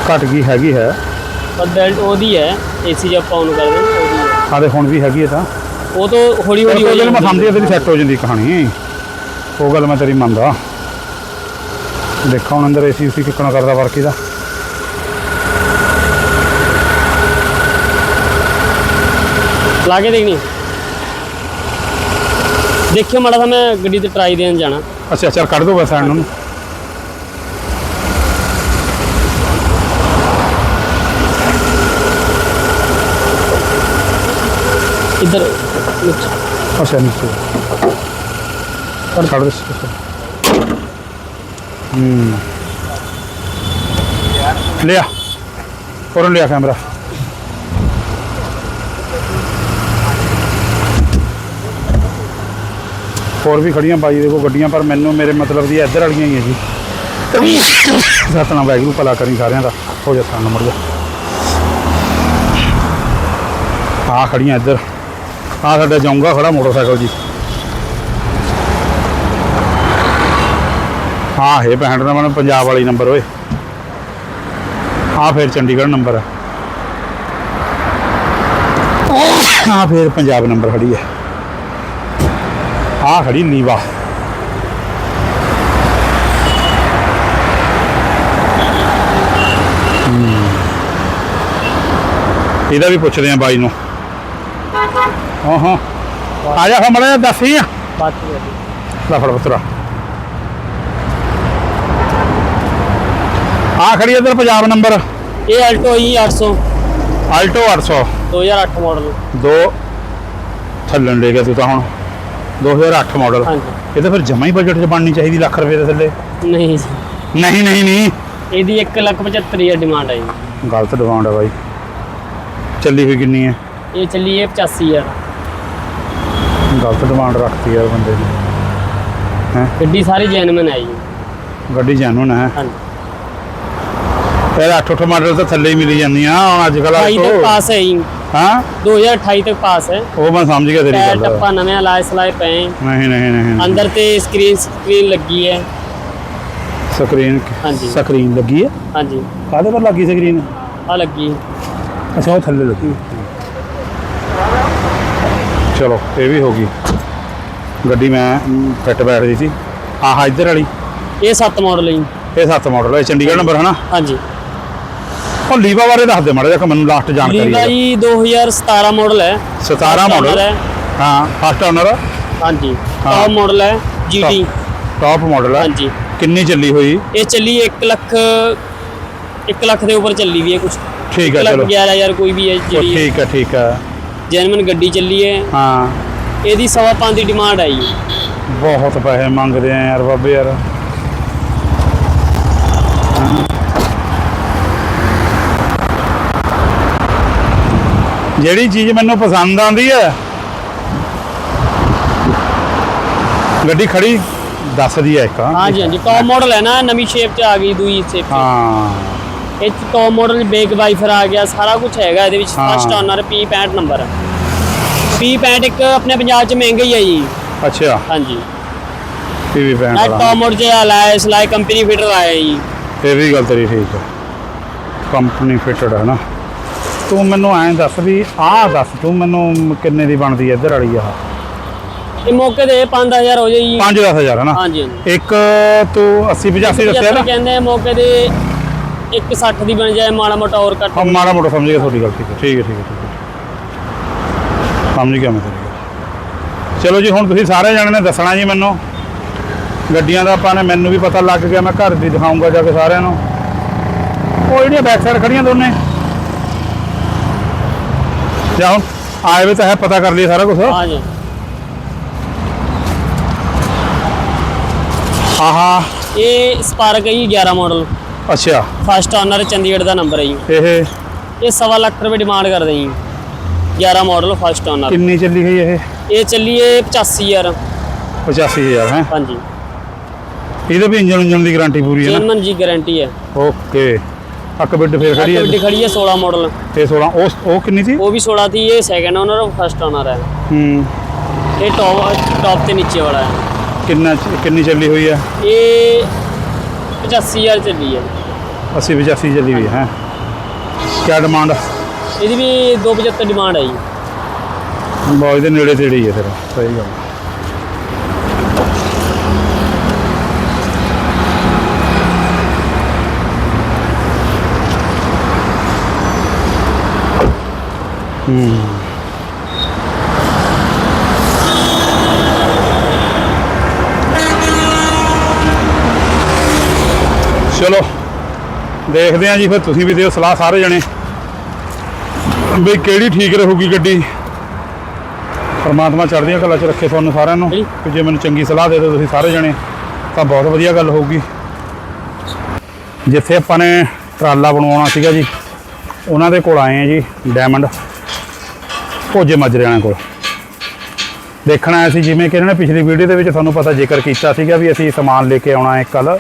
ਘਟ ਗਈ ਹੈਗੀ ਹੈ? ਪਰ ਬੈਲਟ ਉਹਦੀ ਹੈ ਏਸੀ ਜੇ ਆਪਾਂ ਆਨ ਕਰਦੇ ਉਹਦੀ ਹੈ। ਹਾਲੇ ਹੁਣ ਵੀ ਹੈਗੀ ਤਾਂ। ਉਹ ਤੋਂ ਹੌਲੀ ਹੌਲੀ ਉਹ ਗੱਲ ਮੈਂ ਸਮਝੀ ਇਹਦੀ ਸੈੱਟ ਹੋ ਜਾਂਦੀ ਕਹਾਣੀ। ਉਹ ਗੱਲ ਮੈਂ ਤੇਰੀ ਮੰਨਦਾ। ਦੇਖਾ ਹੁਣ ਅੰਦਰ ਏਸੀ ਉਸੀ ਕਿੱਕਣਾ ਕਰਦਾ ਵਰਕ ਇਹਦਾ ਲਾ ਕੇ ਦੇਖਣੀ। ਦੇਖਿਓ ਮਾੜਾ ਸਾ ਮੈਂ ਗੱਡੀ ਤੇ ਟਰਾਈ ਦੇਣ ਜਾਣਾ। ਅੱਛਾ ਅੱਛਾ ਕੱਢ ਦੋ ਬਸ ਐਂਡ ਨੂੰ। इधर नीचे। ਅੱਛਾ ਨੀਚੇ ਕੱਢ ਕੱਢ ਦੇ ਹੂੰ ਲਿਆ ਫੋਰਨ ਲਿਆ ਕੈਮਰਾ ਹੋਰ ਵੀ ਖੜੀਆਂ ਬਾਈ ਦੇ ਕੋਲ ਗੱਡੀਆਂ ਪਰ ਮੈਨੂੰ ਮੇਰੇ ਮਤਲਬ ਦੀ ਇੱਧਰ ਵਾਲੀਆਂ ਹੀ ਹੈ ਜੀ ਸਤਨਾਮ ਵਾਹਿਗੁਰੂ ਭਲਾ ਕਰੀ ਸਾਰਿਆਂ ਦਾ ਹੋ ਜਾ ਸਾਨ ਨੰਬਰ ਜਾ ਆ ਖੜੀਆਂ ਇੱਧਰ ਆ ਸਾਡਾ ਜਾਊਂਗਾ ਖੜਾ ਮੋਟਰਸਾਈਕਲ ਜੀ। ਹਾਂ ਇਹ 65 ਦਾ ਮਨ ਪੰਜਾਬ ਵਾਲੀ ਨੰਬਰ ਓਏ। ਆ ਫਿਰ ਚੰਡੀਗੜ੍ਹ ਨੰਬਰ ਹੈ ਆ ਫੇਰ ਪੰਜਾਬ ਨੰਬਰ ਖੜੀ ਹੈ ਆ ਖੜੀ ਨੀਵਾ। ਇਹਦਾ ਵੀ ਪੁੱਛਦੇ ਆ ਬਾਈ ਨੂੰ। ਹਾਂ। ਫਿਰ ਮੜਾ ਦੱਸ ਆ। ਲੈ ਫੜ ਪੁੱਤਰਾ। ਆ ਖੜੀ ਇਧਰ ਪੰਜਾਬ ਨੰਬਰ। ਇਹ ਆਲਟੋ ਹੀ 800 ਆਲਟੋ 800 2008 ਮਾਡਲ ਦੋ ਥੱਲਣ ਲੈ ਗਿਆ ਤੂੰ ਤਾਂ ਹੁਣ। 2008 ਮਾਡਲ ਹਾਂਜੀ। ਇਹ ਫਿਰ ਜਮਾ ਹੀ ਬਜਟ 'ਚ ਬਣਨੀ ਚਾਹੀਦੀ ਲੱਖ ਰੁਪਏ ਦੇ ਥੱਲੇ। ਨਹੀਂ ਨਹੀਂ ਨਹੀਂ ਨਹੀਂ। ਇਹਦੀ 1,75,000 ਡਿਮਾਂਡ ਹੈ ਗਲਤ ਡਿਮਾਂਡ ਹੈ ਬਾਈ। ਚੱਲੀ ਹੋਈ ਕਿੰਨੀ ਹੈ ਇਹ ਚੱਲੀ ਹੈ 85000 ਗਲਤ ਡਿਮਾਂਡ ਰੱਖਤੀ ਯਾਰ ਬੰਦੇ ਨੇ ਗੱਡੀ ਸਾਰੀ ਜੈਨੂਇਨ ਹੈ ਜੀ। ਗੱਡੀ ਜੈਨੂਨ ਹੈ। ਫਿਰ 8 ਮਾਡਲ ਤਾਂ ਥੱਲੇ ਹੀ ਮਿਲੀ ਜਾਂਦੀਆਂ ਹੁਣ ਅੱਜ ਕੱਲ੍ਹ 28 ਤੱਕ ਪਾਸ ਹੈ ਜੀ। ਹਾਂ? 2028 ਤੱਕ ਪਾਸ ਹੈ। ਉਹ ਮੈਂ ਸਮਝ ਗਿਆ ਤੇਰੀ ਗੱਲ। ਟੱਪਾ ਨਵੇਂ ਲਾਏ ਸਲਾਏ ਪਏ। ਹੈ। ਨਹੀਂ ਨਹੀਂ ਨਹੀਂ ਨਹੀਂ। ਅੰਦਰ ਤੇ ਸਕਰੀਨ ਸਕਰੀਨ ਲੱਗੀ ਹੈ। ਸਕਰੀਨ ਹਾਂਜੀ। ਸਕਰੀਨ ਲੱਗੀ ਹੈ? ਹਾਂਜੀ। ਕਾਹਦੇ ਪਰ ਲੱਗੀ ਸਕਰੀਨ ਆ ਲੱਗੀ। ਅੱਛਾ ਉਹ ਥੱਲੇ ਲੱਗੀ। ਚਲੋ ਇਹ ਵੀ ਹੋ ਗਈ। ਗੱਡੀ ਮੈਂ ਫਿੱਟ ਬੈਠਦੀ ਸੀ। ਆਹ ਇੱਧਰ ਵਾਲੀ। ਇਹ 7 ਮਾਡਲ ਹੈ ਜੀ। ਇਹ 7 ਮਾਡਲ ਹੈ ਚੰਡੀਗੜ੍ਹ ਨੰਬਰ ਹਨਾ? ਹਾਂਜੀ। ਉਹ ਲੀਵਾ ਬਾਰੇ ਦੱਸ ਦੇ ਮਾੜਾ ਜਿਹਾ ਕਿ ਮੈਨੂੰ ਲਾਸਟ ਜਾਣਕਾਰੀ ਲੀਵਾ ਹੈ ਜੀ 2017 ਮਾਡਲ ਹੈ। 17 First ਮਾਡਲ ਹੈ। ਹਾਂ ਫਸਟ ਓਨਰ ਹਾਂਜੀ। ਹਾਂ। ਟੌਪ ਮਾਡਲ ਹੈ GT ਟਾਪ ਮਾਡਲ ਹੈ ਹਾਂਜੀ। ਕਿੰਨੀ ਚੱਲੀ ਹੋਈ? ਇਹ ਚੱਲੀ 1 ਲੱਖ 1 ਲੱਖ ਦੇ ਉੱਪਰ ਚੱਲੀ ਵੀ ਹੈ ਕੁਝ ਠੀਕ ਹੈ ਲੱਖ ਚਲੋ। 11000 ਕੋਈ ਵੀ ਹੈ ਉਹ ਜਿਹੜੀ ਠੀਕ ਹੈ ਠੀਕ ਹੈ। ਜੈਨੂਇਨ ਗੱਡੀ ਚੱਲੀ ਹੈ। ਹਾਂ। ਇਹਦੀ ਸਵਾ ਪੰਜ ਦੀ ਡਿਮਾਂਡ ਆਈ ਬਹੁਤ ਪੈਸੇ ਮੰਗਦੇ ਆ ਯਾਰ ਬਾਬੇ ਯਾਰ। ਜਿਹੜੀ ਚੀਜ਼ ਮੈਨੂੰ ਪਸੰਦ ਆਉਂਦੀ ਹੈ। ਗੱਡੀ ਖੜੀ ਦੱਸਦੀ ਹੈ ਇੱਕ। ਹਾਂਜੀ ਹਾਂਜੀ। ਟੌਪ ਮਾਡਲ ਹੈ ਨਾ ਨਵੀਂ ਸ਼ੇਪ 'ਚ ਆ ਗਈ ਦੂਈ ਸ਼ੇਪ ਹਾਂ। ਇਹ 'ਚ ਟੌਪ ਮਾਡਲ ਬੇਕ ਵਾਈਫਰ ਆ ਗਿਆ ਸਾਰਾ ਕੁਝ ਹੈਗਾ ਇਹਦੇ ਵਿੱਚ। First owner P65 number P65 ਇੱਕ ਆਪਣੇ ਪੰਜਾਬ 'ਚ ਮਹਿੰਗਾ ਹੀ ਹੈ ਜੀ। ਅੱਛਾ। ਹਾਂਜੀ। ਪੀਵੀ ਪੈਣ ਨਾ ਵਾਲਾ ਟੌਪ ਮਾਡਲ 'ਚ ਆਇਆ ਸਲਾਈ ਕੰਪਨੀ ਫਿਟਰ ਆਇਆ ਜੀ। ਇਹ ਵੀ ਗੱਲ ਤੇਰੀ ਠੀਕ ਹੈ। ਕੰਪਨੀ ਫਿਟਡ ਹੈ ਨਾ। ਤੂੰ ਮੈਨੂੰ ਐਂ ਦੱਸ ਵੀ ਆਹ ਦੱਸ ਤੂੰ ਮੈਨੂੰ ਕਿੰਨੇ ਦੀ ਬਣਦੀ ਹੈ ਇੱਧਰ ਵਾਲੀ ਆਹ? ਇਹ ਮੌਕੇ ਤੇ 5000 ਹੋ ਜਾਈ ਜੀ। 5-10000 ਹੈ ਨਾ। ਹਾਂਜੀ ਇੱਕ ਤੂੰ 80 85 ਦੱਸਿਆ ਨਾ। ਕਹਿੰਦੇ ਮੌਕੇ ਤੇ 160 ਦੀ ਬਣ ਜਾਏ ਮਾੜਾ ਮੋਟਾ ਹੋਰ ਘੱਟ ਹਾਂ ਮਾੜਾ ਮੋਟਾ ਸਮਝ ਗਿਆ ਤੁਹਾਡੀ ਗੱਲ ਠੀਕ ਹੈ ਠੀਕ ਹੈ ਠੀਕ ਹੈ ਠੀਕ ਹੈ। ਸਮਝ ਗਿਆ ਮੈਂ ਗੱਲ। ਚਲੋ ਜੀ ਹੁਣ ਤੁਸੀਂ ਸਾਰੇ ਜਣੇ ਨੇ ਦੱਸਣਾ ਜੀ ਮੈਨੂੰ। ਗੱਡੀਆਂ ਦਾ ਆਪਾਂ ਨੇ ਮੈਨੂੰ ਵੀ ਪਤਾ ਲੱਗ ਗਿਆ ਮੈਂ ਘਰ ਦੀ ਦਿਖਾਉਂਗਾ ਜਾ ਕੇ ਸਾਰਿਆਂ ਨੂੰ। ਉਹ ਜਿਹੜੀਆਂ ਬੈਕ ਸਾਈਡ ਖੜੀਆਂ ਦੋਨੇ। ਜਾਂ ਹੁਣ ਆਏ ਵੇ ਤਾਂ ਹੈ ਪਤਾ ਕਰ ਲਈ ਸਾਰਾ ਕੁਝ ਹਾਂਜੀ ਆਹਾ। ਇਹ ਸਪਾਰਕ ਹੈ ਜੀ 11 ਮਾਡਲ ਅੱਛਾ। ਫਸਟ ਓਨਰ ਚੰਡੀਗੜ੍ਹ ਦਾ ਨੰਬਰ ਹੈ ਜੀ। ਇਹ? ਇਹ ਸਵਾ ਲੱਖ ਰੁਪਏ ਡਿਮਾਂਡ ਕਰਦੇ ਜੀ। 11 ਮਾਡਲ ਫਸਟ ਓਨਰ ਕਿੰਨੀ ਚੱਲੀ ਗਈ ਇਹ? ਇਹ ਚੱਲੀਏ 85000 85000 ਹੈ? ਹਾਂਜੀ। ਇਹਦੇ ਵੀ ਇੰਜਨ ਇੰਜਨ ਦੀ ਗਾਰੰਟੀ ਪੂਰੀ ਹੈ ਨਾ? ਜੀ ਗਾਰੰਟੀ ਹੈ। ਓਕੇ ਅੱਕ ਬਿੱਡ ਫੇਰ ਖੜੀ ਹੈ ਖੜੀ ਹੈ 16 ਮਾਡਲ ਤੇ 16 ਉਹ ਉਹ ਕਿੰਨੀ ਸੀ? ਉਹ ਵੀ 16 ਥੀ ਇਹ ਸੈਕੰਡ ਓਨਰ ਫਸਟ ਓਨਰ ਹੈ। ਹੂੰ। ਇਹ ਟੌਪ ਟੌਪ ਤੇ ਨੀਚੇ ਵਾਲਾ ਹੈ। ਕਿੰਨਾ ਕਿੰਨੀ ਚੱਲੀ ਹੋਈ ਹੈ? ਇਹ 85000 ਚੱਲੀ ਹੈ। 80 85 ਚੱਲੀ ਹੋਈ ਹੈ। ਕਿਆ ਡਿਮਾਂਡ ਇਹਦੀ ਵੀ 275 ਡਿਮਾਂਡ ਹੈ ਜੀ। ਬੌਜ ਦੇ ਨੇੜੇ ਤੇੜੇ ਹੀ ਹੈ ਫਿਰ ਸਹੀ ਗੱਲ। ਹੂੰ। ਚਲੋ। ਦੇਖਦੇ ਹਾਂ ਜੀ ਫਿਰ ਤੁਸੀਂ ਵੀ ਦਿਓ ਸਲਾਹ ਸਾਰੇ ਜਣੇ। ਵੀ ਕਿਹੜੀ ਠੀਕ ਰਹੂਗੀ ਗੱਡੀ? ਪਰਮਾਤਮਾ ਚੜ੍ਹਦੀਆਂ ਕਲਾ ਚ ਰੱਖੇ ਤੁਹਾਨੂੰ ਸਾਰਿਆਂ ਨੂੰ। ਕਿ ਜੇ ਮੈਨੂੰ ਚੰਗੀ ਸਲਾਹ ਦੇ ਦਿਓ ਤੁਸੀਂ ਸਾਰੇ ਜਣੇ ਤਾਂ ਬਹੁਤ ਵਧੀਆ ਗੱਲ ਹੋਊਗੀ। ਜਿੱਥੇ ਆਪਾਂ ਨੇ ਟਰਾਲਾ ਬਣਵਾਉਣਾ ਸੀਗਾ ਜੀ ਉਹਨਾਂ ਦੇ ਕੋਲ ਆਏ ਆ ਜੀ ਡਾਇਮੰਡ ਭੋਜੇ ਮਾਜਰਿਆਂ ਕੋਲ। ਦੇਖਣ ਆਇਆ ਸੀ ਜਿਵੇਂ ਕਿ ਇਹਨਾਂ ਨੇ ਪਿਛਲੀ ਵੀਡੀਓ ਦੇ ਵਿੱਚ ਤੁਹਾਨੂੰ ਪਤਾ ਜ਼ਿਕਰ ਕੀਤਾ ਸੀਗਾ ਵੀ ਅਸੀਂ ਸਮਾਨ ਲੈ ਕੇ ਆਉਣਾ ਹੈ ਕੱਲ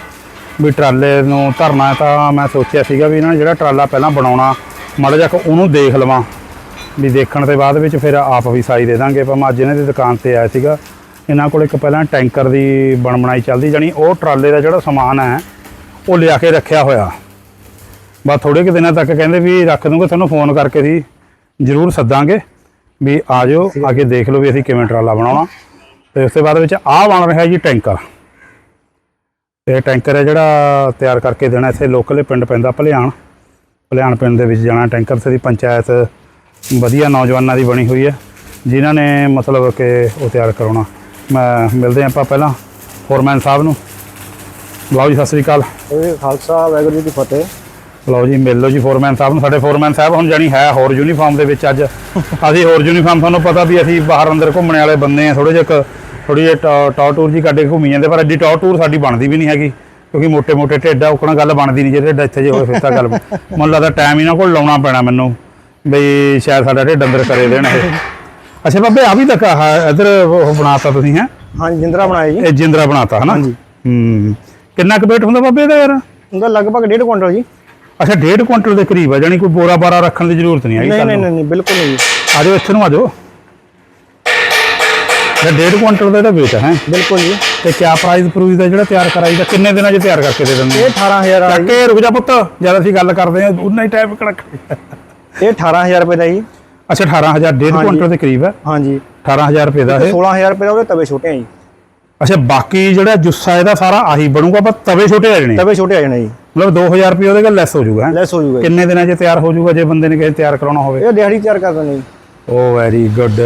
ਵੀ ਟਰਾਲੇ ਨੂੰ ਧਰਨਾ ਤਾਂ ਮੈਂ ਸੋਚਿਆ ਸੀਗਾ ਵੀ ਇਹਨਾਂ ਨੇ ਜਿਹੜਾ ਟਰਾਲਾ ਪਹਿਲਾਂ ਬਣਾਉਣਾ ਮਾੜਾ ਕੁ ਉਹਨੂੰ ਦੇਖ ਲਵਾਂ। ਵੀ ਦੇਖਣ ਦੇ ਬਾਅਦ ਵਿੱਚ ਫਿਰ ਆਪ ਵੀ ਸਾਈ ਦੇ ਦਾਂਗੇ ਪਰ ਮੈਂ ਅੱਜ ਇਹਨਾਂ ਦੀ ਦੁਕਾਨ ਤੇ ਆਇਆ ਸੀਗਾ। ਇਹਨਾਂ ਕੋਲ ਇੱਕ ਪਹਿਲਾਂ ਟੈਂਕਰ ਦੀ ਬਣ ਬਣਾਈ ਚੱਲਦੀ ਜਾਣੀ ਉਹ ਟਰਾਲੇ ਦਾ ਜਿਹੜਾ ਸਮਾਨ ਹੈ ਉਹ ਲਿਆ ਕੇ ਰੱਖਿਆ ਹੋਇਆ। ਬਸ ਥੋੜੇ ਕੁ ਦਿਨਾਂ ਤੱਕ ਕਹਿੰਦੇ ਵੀ ਰੱਖ ਦੂੰਗਾ ਤੁਹਾਨੂੰ ਫੋਨ ਕਰਕੇ ਸੀ ਜ਼ਰੂਰ ਸੱਦਾਂਗੇ। ਵੀ ਆ ਜਾਓ ਆ ਕੇ ਦੇਖ ਲਓ ਵੀ ਅਸੀਂ ਕਿਵੇਂ ਟਰਾਲਾ ਬਣਾਉਣਾ। ਤੇ ਉਸ ਤੋਂ ਬਾਅਦ ਵਿੱਚ ਆਹ ਬਣ ਰਿਹਾ ਜੀ ਟੈਂਕਰ। ਤੇ ਟੈਂਕਰ ਹੈ ਜਿਹੜਾ ਤਿਆਰ ਕਰਕੇ ਦੇਣਾ ਇੱਥੇ ਲੋਕਲ ਪਿੰਡ ਪੈਂਦਾ ਭਲਿਆਣ। ਭਲਿਆਣ ਪਿੰਡ ਦੇ ਵਿੱਚ ਜਾਣਾ ਟੈਂਕਰ ਤੇ ਦੀ ਪੰਚਾਇਤ ਵਧੀਆ ਨੌਜਵਾਨਾਂ ਦੀ ਬਣੀ ਹੋਈ ਹੈ ਜਿਨ੍ਹਾਂ ਨੇ ਮਤਲਬ ਕਿ ਉਹ ਤਿਆਰ ਕਰਾਉਣਾ। ਮੈਂ ਮਿਲਦੇ ਆਪਾਂ ਪਹਿਲਾਂ ਫੋਰਮੈਨ ਸਾਹਿਬ ਨੂੰ। ਲਓ ਜੀ ਸਤਿ ਸ੍ਰੀ ਅਕਾਲ। ਇਹ ਖਾਲਸਾ ਵਾਹਿਗੁਰੂ ਜੀ ਕੀ ਫਤਿਹ। ਲਓ ਜੀ ਮਿਲ ਲਓ ਜੀ ਫੋਰਮੈਨ ਸਾਹਿਬ ਨੂੰ। ਸਾਡੇ ਫੋਰਮੈਨ ਸਾਹਿਬ ਹੁਣ ਜਾਣੀ ਹੈ ਹੋਰ ਯੂਨੀਫਾਰਮ ਦੇ ਵਿੱਚ ਅੱਜ। ਅਸੀਂ ਹੋਰ ਯੂਨੀਫਾਰਮ ਤੁਹਾਨੂੰ ਪਤਾ ਵੀ ਅਸੀਂ ਬਾਹਰ ਅੰਦਰ ਘੁੰਮਣ ਵਾਲੇ ਬੰਦੇ ਆ ਥੋੜੇ ਜਿਹਾ ਥੋੜੀ ਜਿਹੀ ਟੌਰ ਟੂਰ ਜੀ ਕੱਢ ਘੁੰਮੀ ਜਾਂਦੇ ਪਰ ਐਡੀ ਟੌਰ ਟੂਰ ਸਾਡੀ ਬਣਦੀ ਵੀ ਨਹੀਂ ਹੈਗੀ ਕਿਉਂਕਿ ਮੋٹے ਮੋٹے ਢੇਡਾ ਉਕਣਾ ਗੱਲ ਬਣਦੀ ਨਹੀਂ ਜੇ ਢੇਡਾ ਇੱਥੇ ਜੇ ਹੋਵੇ ਫਿਰ ਤਾਂ ਗੱਲ ਮੈਨੂੰ ਲੱਗਦਾ ਟਾਈਮ ਇਹਨਾਂ ਕੋਲ ਲਾਉਣਾ ਪੈਣਾ ਮੈਨੂੰ ਬਈ ਸ਼ਾਇਦ ਸਾਡਾ ਢੇਡ ਅੰਦਰ ਕਰੇ ਦੇਣ ਅੱਛਾ ਬਾਬੇ ਆ ਵੀ ਤੱਕ ਆ ਇਧਰ ਉਹ ਬਣਾਤਾ ਤੁਸੀਂ ਹੈ? ਹਾਂ ਜਿੰਦਰਾ ਬਣਾਇਆ ਜੀ। ਇਹ ਜਿੰਦਰਾ ਬਣਾਤਾ ਹਨਾ? ਹਾਂਜੀ। ਹੂੰ ਕਿੰਨਾ ਕੁ weight ਹੁੰਦਾ ਬਾਬੇ ਇਹਦਾ ਯਾਰ? ਹੁੰਦਾ ਲਗਭਗ 1.5 ਕੁਇੰਟਲ ਜੀ। ਅੱਛਾ 1.5 ਕੁਇੰਟਲ ਦੇ ਕਰੀਬ ਆ ਜਾਨੀ ਕੋਈ ਬੋਰਾ ਬਾਰਾ ਰੱਖਣ ਦੀ ਜ਼ਰੂਰਤ ਨਹੀਂ ਹੈਗੀ ਨਹੀਂ ਨਹੀਂ ਨਹੀਂ ਬਿਲਕੁਲ ਨਹੀਂ ਆਜੋ ਇੱਥੇ ਨੂੰ ਆਜੋ ਇਹ 1.5 ਕੁਇੰਟਲ ਦਾ ਇਹਦਾ weight ਹੈ। ਬਿਲਕੁਲ ਜੀ। ਤੇ ਕਿਆ ਪ੍ਰਾਈਸ ਪ੍ਰੂਈਸ ਦਾ ਜਿਹੜਾ ਤਿਆਰ ਕਰਾਈਦਾ ਕਿੰਨੇ ਦਿਨਾਂ 'ਚ ਤਿਆਰ ਕਰਕੇ ਦੇ ਦਿੰਦੇ ਇਹ 18000 ਵਾਲਾ। ਚੱਕ ਕੇ ਰੁਕ ਜਾ ਪੁੱਤ ਜਦ ਅਸੀਂ ਗੱਲ ਕਰਦੇ ਹਾਂ ਉਨਾ ਹੀ ਟਾਈਮ ਕੜਕ ਇਹ 18000 ਰੁਪਏ ਦਾ ਜੀ। ਅੱਛਾ 18000 1.5 ਹਾਂਜੀ। ਕੁਇੰਟਲ ਦੇ ਕਰੀਬ ਹੈ? ਹਾਂਜੀ। 18000 ਰੁਪਏ ਦਾ ਇਹ? 16000 ਰੁਪਏ ਦਾ ਉਹਦੇ ਤਵੇ ਛੋਟੇ ਆ ਜੀ। ਅੱਛਾ ਬਾਕੀ ਜਿਹੜਾ ਜੁੱਸਾ ਇਹਦਾ ਸਾਰਾ ਆਹੀ ਬਣੂਗਾ ਪਰ ਤਵੇ ਛੋਟੇ ਆ ਜਾਣੇ। ਤਵੇ ਛੋਟੇ ਆ ਜਾਣੇ ਜੀ। ਮਤਲਬ 2000 ਰੁਪਏ ਉਹਦੇ ਕੋਲ ਲੈਸ ਹੋ ਜਾਊਗਾ ਹੈਂ? ਲੈਸ ਹੋ ਜੂਗਾ ਜੀ। ਕਿੰਨੇ ਦਿਨਾਂ 'ਚ ਤਿਆਰ ਹੋ ਜਾਊਗਾ ਜੇ ਬੰਦੇ ਨੇ ਕਿਸੇ ਤਿਆਰ ਕਰਾਉਣਾ ਹੋਵੇ? ਇਹ ਦਿਹਾੜੀ ਤਿਆਰ ਕਰ ਦਿੰਦੇ ਜੀ। ਓ ਵੈਰੀ ਗੁੱਡ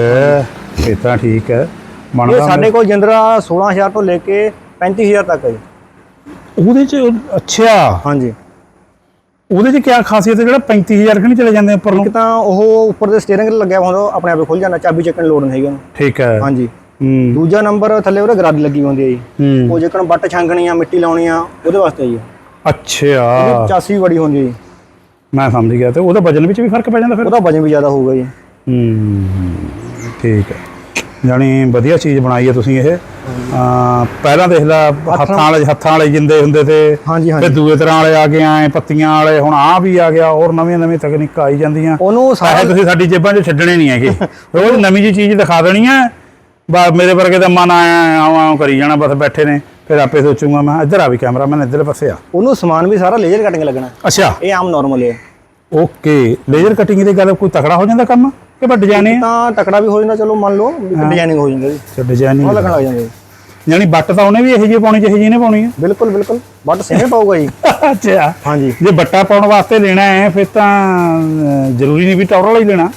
ਇਹ ਤਾਂ ਠੀਕ ਹੈ। ਇਹ ਸਾਡੇ ਕੋਲ ਜਿੰਦਰਾ 16000 ਤੋਂ ਲੈ ਕੇ 35000 ਤੱਕ ਹੈ ਜੀ। ਉਹਦੇ 'ਚ ਅੱਛਾ। ਹਾਂਜੀ। ਉਹਦੇ 'ਚ ਕੀ ਖਾਸੀਅਤ ਹੈ ਜਿਹੜਾ 35000 ਕਿ ਨਹੀਂ ਚਲੇ ਜਾਂਦੇ ਉੱਪਰ ਨੂੰ? ਇੱਕ ਤਾਂ ਉਹ ਉੱਪਰ ਦੇ ਸਟੀਅਰਿੰਗ ਲੱਗਿਆ ਹੁੰਦਾ ਉਹ ਆਪਣੇ ਆਪੇ ਖੁੱਲ ਜਾਂਦਾ ਚਾਬੀ ਚੱਕਣ ਦੀ ਲੋੜ ਨਹੀਂ ਹੈਗੀ ਉਹਨੂੰ। ਠੀਕ ਹੈ। ਹਾਂਜੀ। ਹੂੰ। ਦੂਜਾ ਨੰਬਰ ਥੱਲੇ ਉਹਦੇ ਗਰਾਦੀ ਲੱਗੀ ਹੁੰਦੀ ਹੈ ਜੀ। ਹੂੰ। ਉਹ ਜੇਕਰ ਬੱਟ ਛਾਂਗਣੀ ਆ ਮਿੱਟੀ ਲਾਉਣੀ ਆ ਉਹਦੇ ਵਾਸਤੇ ਜੀ। ਅੱਛਾ। ਚਾਸੀ ਬੜੀ ਹੁੰਦੀ ਹੈ ਜੀ। ਮੈਂ ਸਮਝ ਗਿਆ ਤੇ ਉਹਦਾ ਵਜਨ ਵਿੱਚ ਵੀ ਫ਼ਰਕ ਪੈ ਜਾਂਦਾ ਫਿਰ? ਉਹਦਾ ਵਜਨ ਵੀ ਜ਼ਿਆਦਾ ਹੋਊਗਾ ਜੀ। ਹੂੰ। ਠੀਕ ਹੈ। ਜਾਣੀ ਵਧੀਆ ਚੀਜ਼ ਬਣਾਈ ਹੈ ਤੁਸੀਂ ਇਹ। ਪਹਿਲਾਂ ਦੇਖ ਲਾ ਹੱਥਾਂ ਵਾਲੇ ਹੱਥਾਂ ਵਾਲੇ ਜਿੰਦੇ ਹੁੰਦੇ ਤੇ ਹਾਂਜੀ ਫਿਰ ਦੂਏ ਤਰ੍ਹਾਂ ਵਾਲੇ ਆ ਗਏ ਐ ਪੱਤੀਆਂ ਵਾਲੇ ਹੁਣ ਆ ਵੀ ਆ ਗਿਆ ਹੋਰ ਨਵੀਆਂ ਨਵੀਆਂ ਤਕਨੀਕਾਂ ਆਈ ਜਾਂਦੀਆਂ। ਉਹਨੂੰ ਸਾਰਾ ਤੁਸੀਂ ਸਾਡੀ ਜੇਬਾਂ 'ਚ ਛੱਡਣੇ ਨਹੀਂ ਹੈਗੇ। ਰੋਜ਼ ਨਵੀਂ ਜੀ ਚੀਜ਼ ਦਿਖਾ ਦੇਣੀ ਹੈ ਬਸ ਮੇਰੇ ਵਰਗੇ ਦਾ ਮਨ ਆਇਆ ਆਉਂ ਆਉਂ ਕਰੀ ਜਾਣਾ ਬਸ ਬੈਠੇ ਨੇ। ਫਿਰ ਆਪੇ ਸੋਚੂਗਾ ਮੈਂ ਇੱਧਰ ਆ ਵੀ ਕੈਮਰਾ ਮੈਂ ਇੱਧਰ ਪਾਸੇ ਆ। ਉਹਨੂੰ ਸਮਾਨ ਵੀ ਸਾਰਾ ਲੇਜ਼ਰ ਕਟਿੰਗ ਲੱਗਣਾ। ਅੱਛਾ। ਇਹ ਆਮ ਨਾਰਮਲ ਹੈ ਓਕੇ ਲੇਜ਼ਰ ਕਟਿੰਗ ਦੀ ਗੱਲ ਕੋਈ ਤਕੜਾ ਹੋ ਜਾਂਦਾ ਕੰਮ? ਕਿ ਬਸ ਡਿਜ਼ਾਈਨ ਤਾਂ ਤਕੜਾ ਵੀ ਹੋ ਜਾਂਦਾ ਚਲੋ ਮੰਨ ਲਓ ਡਿਜ਼ਾਈਨਿੰਗ ਹੋ। ਜਾਂਦਾ ਜੀ। ਡਿਜ਼ਾਈਨਿੰਗ ਉਹ ਲੱਗਣ ਲੱਗ ਜਾਂਦਾ ਜੀ ਯਾਨੀ ਬੱਟ ਤਾਂ ਉਹਨੇ ਵੀ ਇਹੋ ਜਿਹੀ ਪਾਉਣੀ ਜਿਹੀ ਨੇ ਪਾਉਣੀ ਹੈ ਬਿਲਕੁਲ ਬਿਲਕੁਲ। ਬਟ ਸੇਮ ਪਾਊਗਾ ਜੀ। ਅੱਛਾ। ਹਾਂਜੀ। ਜੇ ਬੱਟਾ ਪਾਉਣ ਵਾਸਤੇ ਲੈਣਾ ਹੈ ਫਿਰ ਤਾਂ ਜ਼ਰੂਰੀ ਨਹੀਂ ਵੀ ਟੌਰ ਵਾਲਾ ਹੀ ਲੈਣਾ।